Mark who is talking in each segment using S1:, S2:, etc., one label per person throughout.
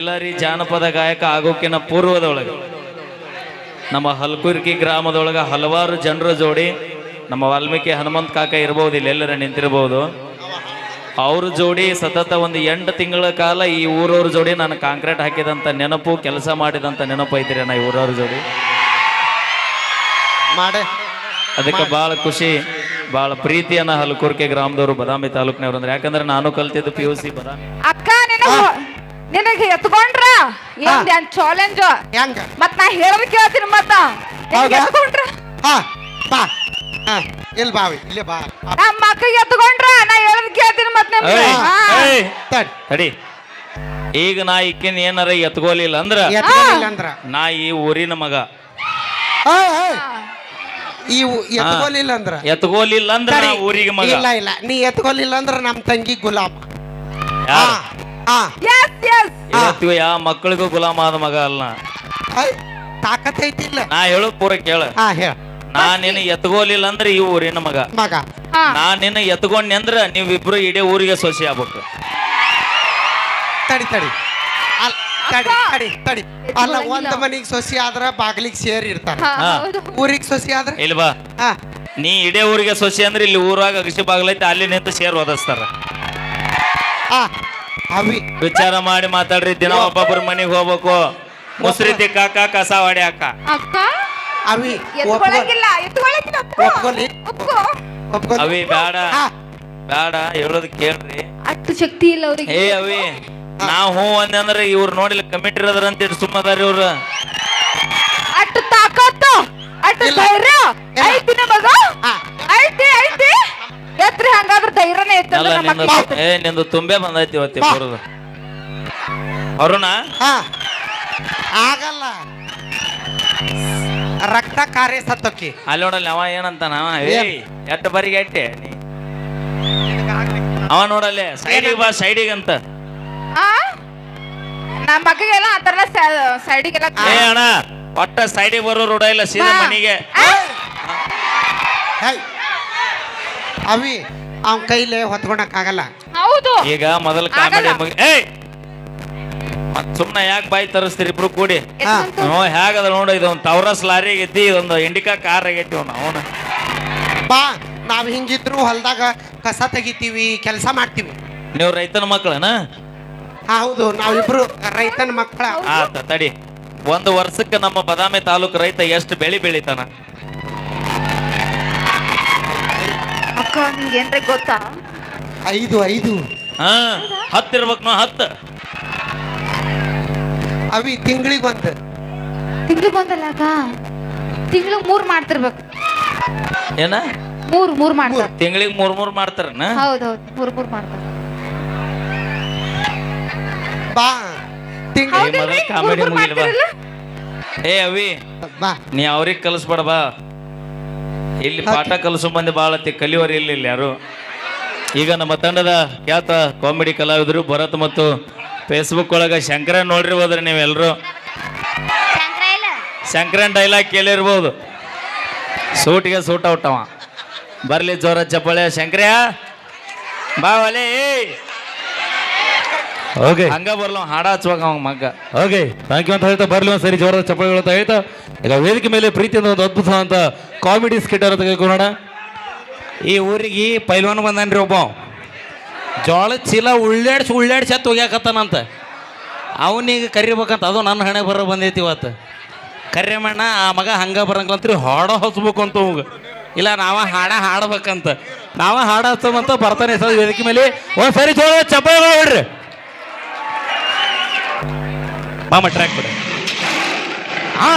S1: ಎಲ್ಲರಿ ಜಾನಪದ ಗಾಯಕ ಆಗೋಕಿನ ಪೂರ್ವದೊಳಗೆ ನಮ್ಮ ಹಲ್ಕುರ್ಕಿ ಗ್ರಾಮದೊಳಗೆ ಹಲವಾರು ಜನರ ಜೋಡಿ ನಮ್ಮ ವಾಲ್ಮೀಕಿ ಹನುಮಂತ ಕಾಕ ಇರ್ಬೋದು ಇಲ್ಲಿ ಎಲ್ಲರ ನಿಂತಿರ್ಬೋದು. ಅವ್ರ ಜೋಡಿ ಸತತ ಒಂದು ಎಂಟು ತಿಂಗಳ ಕಾಲ ಈ ಊರವ್ರ ಜೋಡಿ ನಾನು ಕಾಂಕ್ರೀಟ್ ಹಾಕಿದಂಥ ನೆನಪು ಕೆಲಸ ಮಾಡಿದಂಥ ನೆನಪು ಐತ್ರಿ ನಾ ಈ ಊರವ್ರ ಜೋಡಿ.
S2: ಮಾಡೆ.
S1: ಅದಕ್ಕೆ ಭಾಳ ಖುಷಿ ಭಾಳ ಪ್ರೀತಿಯನ್ನ ಹಲ್ಕುರ್ಕೆ ಗ್ರಾಮದವರು ಬದಾಮಿ ತಾಲೂಕಿನವ್ರು ಅಂದ್ರೆ. ಯಾಕಂದ್ರೆ ನಾನು ಕಲ್ತಿದ್ದು ಪಿ ಯು ಸಿ ಬದಾಮಿ.
S3: ನಿನಗ ಎತ್ಕೊಂಡ್ರ? ಏನ್ ಚಾಲೆಂಜ್
S2: ಹೆಂಗ?
S3: ಮತ್ ನಾ ಹೇಳೋದ್ ಕೇಳ್ತೀನಿ ಮತ್ತ.
S2: ಹೌದಾ?
S3: ಎತ್ಕೊಂಡ್ರ?
S2: ಹಾ ಬಾ. ಹಾ ಇಲ್ಲಿ ಬಾವಿ ಇಲ್ಲಿ ಬಾ.
S3: ನಮ್ಮ ಅಕ್ಕಗೆ ಎತ್ಕೊಂಡ್ರ? ನಾ ಹೇಳೋದ್ ಕೇಳ್ತೀನಿ ಮತ್ ನಿಮ್ಗೆ.
S1: ಏಯ್,
S3: ಹಾ.
S1: ಏಯ್,
S2: ತಡಿ.
S1: ತಡಿ. ಈಗ ನಾ ಈಕಿನ ಏನಾರ ಎತ್ಕೋಲಿಲ್ಲ ಅಂದ್ರ
S2: ಎತ್ಕೊಂಡಿಲ್ಲ ಅಂದ್ರ.
S1: ನಾ ಈ ಊರಿನ ಮಗ.
S2: ಆ. ಈ ಊ- ಎತ್ಕೊಲಿಲ್ಲ ಅಂದ್ರ.
S1: ಎತ್ಕೋಲಿಲ್ಲ ಅಂದ್ರ ನಾ
S2: ತಡಿ.
S1: ಊರಿಗೆ ಮಗ.
S2: ಇಲ್ಲ ಇಲ್ಲ. ನೀ ಎತ್ಕೊಲಿಲ್ಲ ಅಂದ್ರ ನಮ್ ತಂಗಿ ಗುಲಾಮ ಹಾ.
S1: ಯಾವ ಮಕ್ಕಳಿಗೂ ಗುಲಾಮ ಆದ ಮಗ ಅಲ್ಲ. ನಾ.
S2: ತಾಕತ್ ಐತಿಲ್ಲ
S1: ನಾ ಹೇಳೋದ್ ಪೂರ ಕೇಳ.
S2: ಹಾ ಹೇಳ.
S1: ನಾ ನಿನ್ನ ಎತ್ಕೋಲಿಲ್ಲ ಅಂದ್ರೆ ಈ ಊರಿನ ಮಗ.
S2: ಮಗ.
S3: ಹಾ.
S1: ನಾ ನಿನ್ನ ಎತ್ಕೊಂಡಿ ಅಂದ್ರ ನೀವಿಬ್ರು ಇಡೀ ಊರಿಗೆ ಸೊಸೆ ಆಗ್ಬೇಕು.
S2: ತಡಿ ತಡಿ. ಅಲ್- ತಡಿ. ತಡಿ ತಡಿ. ಅಲ್ಲ. ಒಂದ್ ಮನಿಗ್ ಸೊಸಿ ಆದ್ರ ಬಾಗ್ಲಿಗ್ ಸೇರಿ ಇರ್ತಾರ.
S3: ಹಾ,
S1: ಹಾ.
S3: ಹೌದು.
S2: ಊರಿಗ್ ಸೊಸಿ ಆದ್ರ?
S1: ಇಲ್ಲಿ ಬಾ.
S2: ಹಾ
S1: ನೀ ಇಡೇ ಊರಿಗೆ ಸೊಸಿ ಅಂದ್ರೆ ಇಲ್ಲಿ ಊರಾಗ ಅಗಸಿ ಬಾಗ್ಲೈತೆ ಅಲ್ಲಿ ನಿಂತು ಸೇರ್ ಓದಿಸ್ತಾರ
S2: ಹಾ ಅವಿ.
S1: ವಿಚಾರ ಮಾಡಿ ಮಾತಾಡ್ರಿ ದಿನ ಒಬ್ಬೊಬ್ಬರ ಮನೆಗೆ ಹೋಗ್ಬೇಕು. ಮುಸ್ರಿ ತಿಕ್ಕಾಕ ಕಸ ಹೊಡ್ಯಾಕ
S3: ಅಕ್ಕ.
S2: ಅವಿ
S3: ಎತ್ಕೊಳಂಗಿಲ್ಲ ಎತ್ಕೊಳಂಗಿಲ್ಲ ಒಪ್ಕೋ.
S2: ಒಪ್ಕೊಲಿ.
S3: ಒಪ್ಕೋ.
S2: ಒಪ್ಕೊಂಡ್-
S1: ಅವಿ ಬೇಡ.
S2: ಹಾ,
S1: ಬೇಡ ಹೇಳೋದ್ ಕೇಳ್ರಿ.
S3: ಅಷ್ಟು ಶಕ್ತಿ ಇಲ್ಲ ಅವ್ರಿಗೆ.
S1: ಏ ಅವಿ ನಾವ್ ಹ್ಞೂ ಅಂದೆ ಅಂದ್ರೆ ಇವ್ರು ನೋಡಿಲ್ಲ ಕಮಿಟಿ ಇರೋದ್ರ ಅಂತ ಸುಮ್ಮದಾರ ಇವ್ರು.
S3: ಅಷ್ಟು ತಾಕತ್ತು ಅಷ್ಟು
S2: ಇಲ್ಲ.
S3: ಧೈರ್ಯ.
S2: ಇಲ್ಲ.
S3: ಐತಿ ನಮಗ
S2: ಹಾ.
S3: ಐತಿ ಐತಿ ಎತ್ರಿ ಹಂಗಾದ್ರೆ ಧೈರ್ಯನೇ
S1: ಅಲ್ಲ ನಿಂದು
S3: ತುಂಬೇ
S1: ಏ ನಿಂದು ತುಂಬೆ ಬಂದೈತಿ ಇವತ್ತಿ. ಬರೋದು ಅರುಣ
S2: ಹಾ. ಆಗಲ್ಲ. ರಕ್ತ ಕಾರ್ಯ ಸತ್ತೋಕಿ.
S1: ಅಲ್ಲಿ ನೋಡಲ್ಲ ಅವ ಏನಂತ ನಾವ ಏಯ್ ಎಟ್ಟ ಬರಿಗೆ ಎಟ್ಟೆ ನೀ ಅವ ನೋಡಲ್ಲೇ ಸೈಡಿಗೆ ಬಾ ಸೈಡಿಗೆ ಅಂತ.
S3: ಆ? ನಮ್ಮ ಅಕ್ಕಗೆಲ್ಲ ಆ ತರ ಸೈಡಿಗೆಲ್ಲ
S1: ಏ ಅಣ್ಣ ಒಟ್ಟ ಸೈಡಿಗೆ ಬರೋ ರೂಢ ಇಲ್ಲ ಸೀದಾ ಮನೆಗೆ.
S2: ಹೇ ಅವಿ ಅವನ್ ಕೈಲೇ ಹೊತ್ಕೊಳಕ್ಕಾಗಲ್ಲ.
S3: ಹೌದು.
S1: ಈಗ ಮೊದಲ ಕಾಮಿಡಿ
S3: ಆಗಲ್ಲ.
S1: ಮುಗಿ ಏಯ್! ಮತ್ ಸುಮ್ನೆ ಯಾಕೆ ಬಾಯಿ ತರಿಸ್ತೀರಿ ಇಬ್ರು ಕೂಡಿ? ಹ್ಞೂ ಹೇಗದ ನೋಡು ಇದೊಂದು ತವರಸ್ ಲಾರಿ ಆಗೈತಿ ಇದೊಂದು ಇಂಡಿಕಾ ಕಾರ್ ಆಗೈತಿ ಅವ್ನು ಅವನು.
S2: ಬಾ ನಾವ್ ಹಿಂಗಿದ್ರು ಹೊಲ್ದಾಗ ಕಸ ತೆಗಿತೀವಿ ಕೆಲಸ ಮಾಡ್ತೀವಿ.
S1: ನೀವು ರೈತನ ಮಕ್ಕಳನ
S2: ಹಾ, ಹೌದು ನಾವಿಬ್ರು ರೈತನ ಮಕ್ಕಳ
S1: ಆತ ತಡಿ. ಒಂದು ವರ್ಷಕ್ಕೆ ನಮ್ಮ ಬದಾಮಿ ತಾಲೂಕು ರೈತ ಎಷ್ಟು ಬೆಳಿ ಬೆಳಿತಾನ?
S3: ಅಕ್ಕ ನಿಂಗೆ ಏನ್ರ ಗೊತ್ತಾ?
S2: ಐದು ಐದು.
S1: ಹಾ ಹತ್ತಿರ್ಬೇಕು ನೋ ಹತ್ತು.
S2: ಅವಿ ತಿಂಗಳಿಗೆ ಒಂದು.
S3: ತಿಂಗಳು ಬಂದಲ್ಲ ಅಕ್ಕ? ತಿಂಗಳು ಮೂರ್ ಮಾಡ್ತಿರ್ಬೇಕು.
S1: ಏನ?
S3: ಮೂರ್ ಮೂರ್ ಮಾಡ್ತಾರ
S1: ತಿಂಗಳಿಗೆ ಮೂರ್ ಮೂರ್ ಮಾಡ್ತಾರನ?
S3: ಹೌದೌದು ಮೂರ್ ಮೂರ್ ಮಾಡ್ತಾರ
S2: ಬಾ. ತಿಂಗಳ
S3: ಹೌದಿಲ್ರಿ? ಮೂರ್ ಮೂರ್
S1: ಬಾ. ಏ ಅವಿ
S2: ಬಾ.
S1: ನೀ ಅವ್ರಿಗೆ ಕಲಿಸ್ಬೇಡ ಬಾ. ಇಲ್ಲಿ ಪಾಠ ಕಲಿಸೋ ಮಂದಿ ಭಾಳ ಕಲಿಯೋರು ಇಲ್ಲ ಇಲ್ಲಿ ಯಾರು? ಈಗ ನಮ್ಮ ತಂಡದ ಖ್ಯಾತ ಕಾಮಿಡಿ ಕಲಾವಿದರು ಭರತ್ ಮತ್ತು ಫೇಸ್ಬುಕ್ ಒಳಗ ಶಂಕರ ನೋಡಿರ್ಬೋದ್ರಿ ನೀವೆಲ್ಲರೂ ಶಂಕರನ್ ಡೈಲಾಗ್ ಕೇಳಿರ್ಬೋದು. ಸೂಟಿಗೆ ಸೂಟ್ ಔಟ್ ಅವ. ಬರ್ಲಿ ಜೋರ ಚಪ್ಪಾಳೆ ಶಂಕರ್ಯ. ಬಾವಲೇ
S4: ಓಕೆ
S1: ಹಂಗ ಬರ್ಲ ಹಾಡ ಹಚ್ಚುವಾಗ ಅವ ಮಗ್ಗ.
S4: ಓಕೆ ಥ್ಯಾಂಕ್ ಯು ಅಂತ ಹೇಳ್ತಾ ಬರ್ಲಿ ಒಂದ್ಸರಿ ಜೋರದ ಚಪ್ಪಳಿಗಳು ಅಂತ ಹೇಳ್ತಾ. ಈಗ ವೇದಿಕೆ ಮೇಲೆ ಪ್ರೀತಿಯಿಂದ ಒಂದು ಅದ್ಭುತ ಅಂತ ಕಾಮಿಡಿ ಸ್ಕಿಟ್ ಅಂತ ತೆಗೆದುಕೊಳ್ಳೋಣ. ಈ ಊರಿಗೆ ಪೈಲ್ವಾನ್ ಬಂದಾನ್ರಿ ಒಬ್ಬ. ಜೋಳ ಚೀಲ ಉಳ್ಳಾಡ್ಸಿ ಉಳ್ಳಾಡ್ಸಿ ಹತ್ತು ಹೋಗ್ಯಾಕತ್ತಾನಂತ ಅವನಿಗೆ ಕರಿಬೇಕಂತ ಅದು ನನ್ನ ಹಣೆ ಬರೋ ಬಂದೈತಿ ಇವತ್ತು. ಕರ್ಯಮಣ್ಣ ಆ ಮಗ ಹಂಗ ಬರಂಗಂತ್ರಿ ಹಾಡ ಹಚ್ಬೇಕು ಅಂತ ಅವಾಗ. ಇಲ್ಲ ನಾವ ಹಾಡ ಹಾಡ್ಬೇಕಂತ. ನಾವ ಹಾಡ ಹಚ್ಚಂತ ಬರ್ತಾನೆ ಸರ್ ವೇದಿಕೆ ಮೇಲೆ. ಒಂದ್ಸರಿ ಜೋಳ ಚಪ್ಪಳಿಗಳು ಹೇಳ್ರಿ ಮಾಮ ಟ್ರ್ಯಾಕ್ ಬಿಡು. ಆ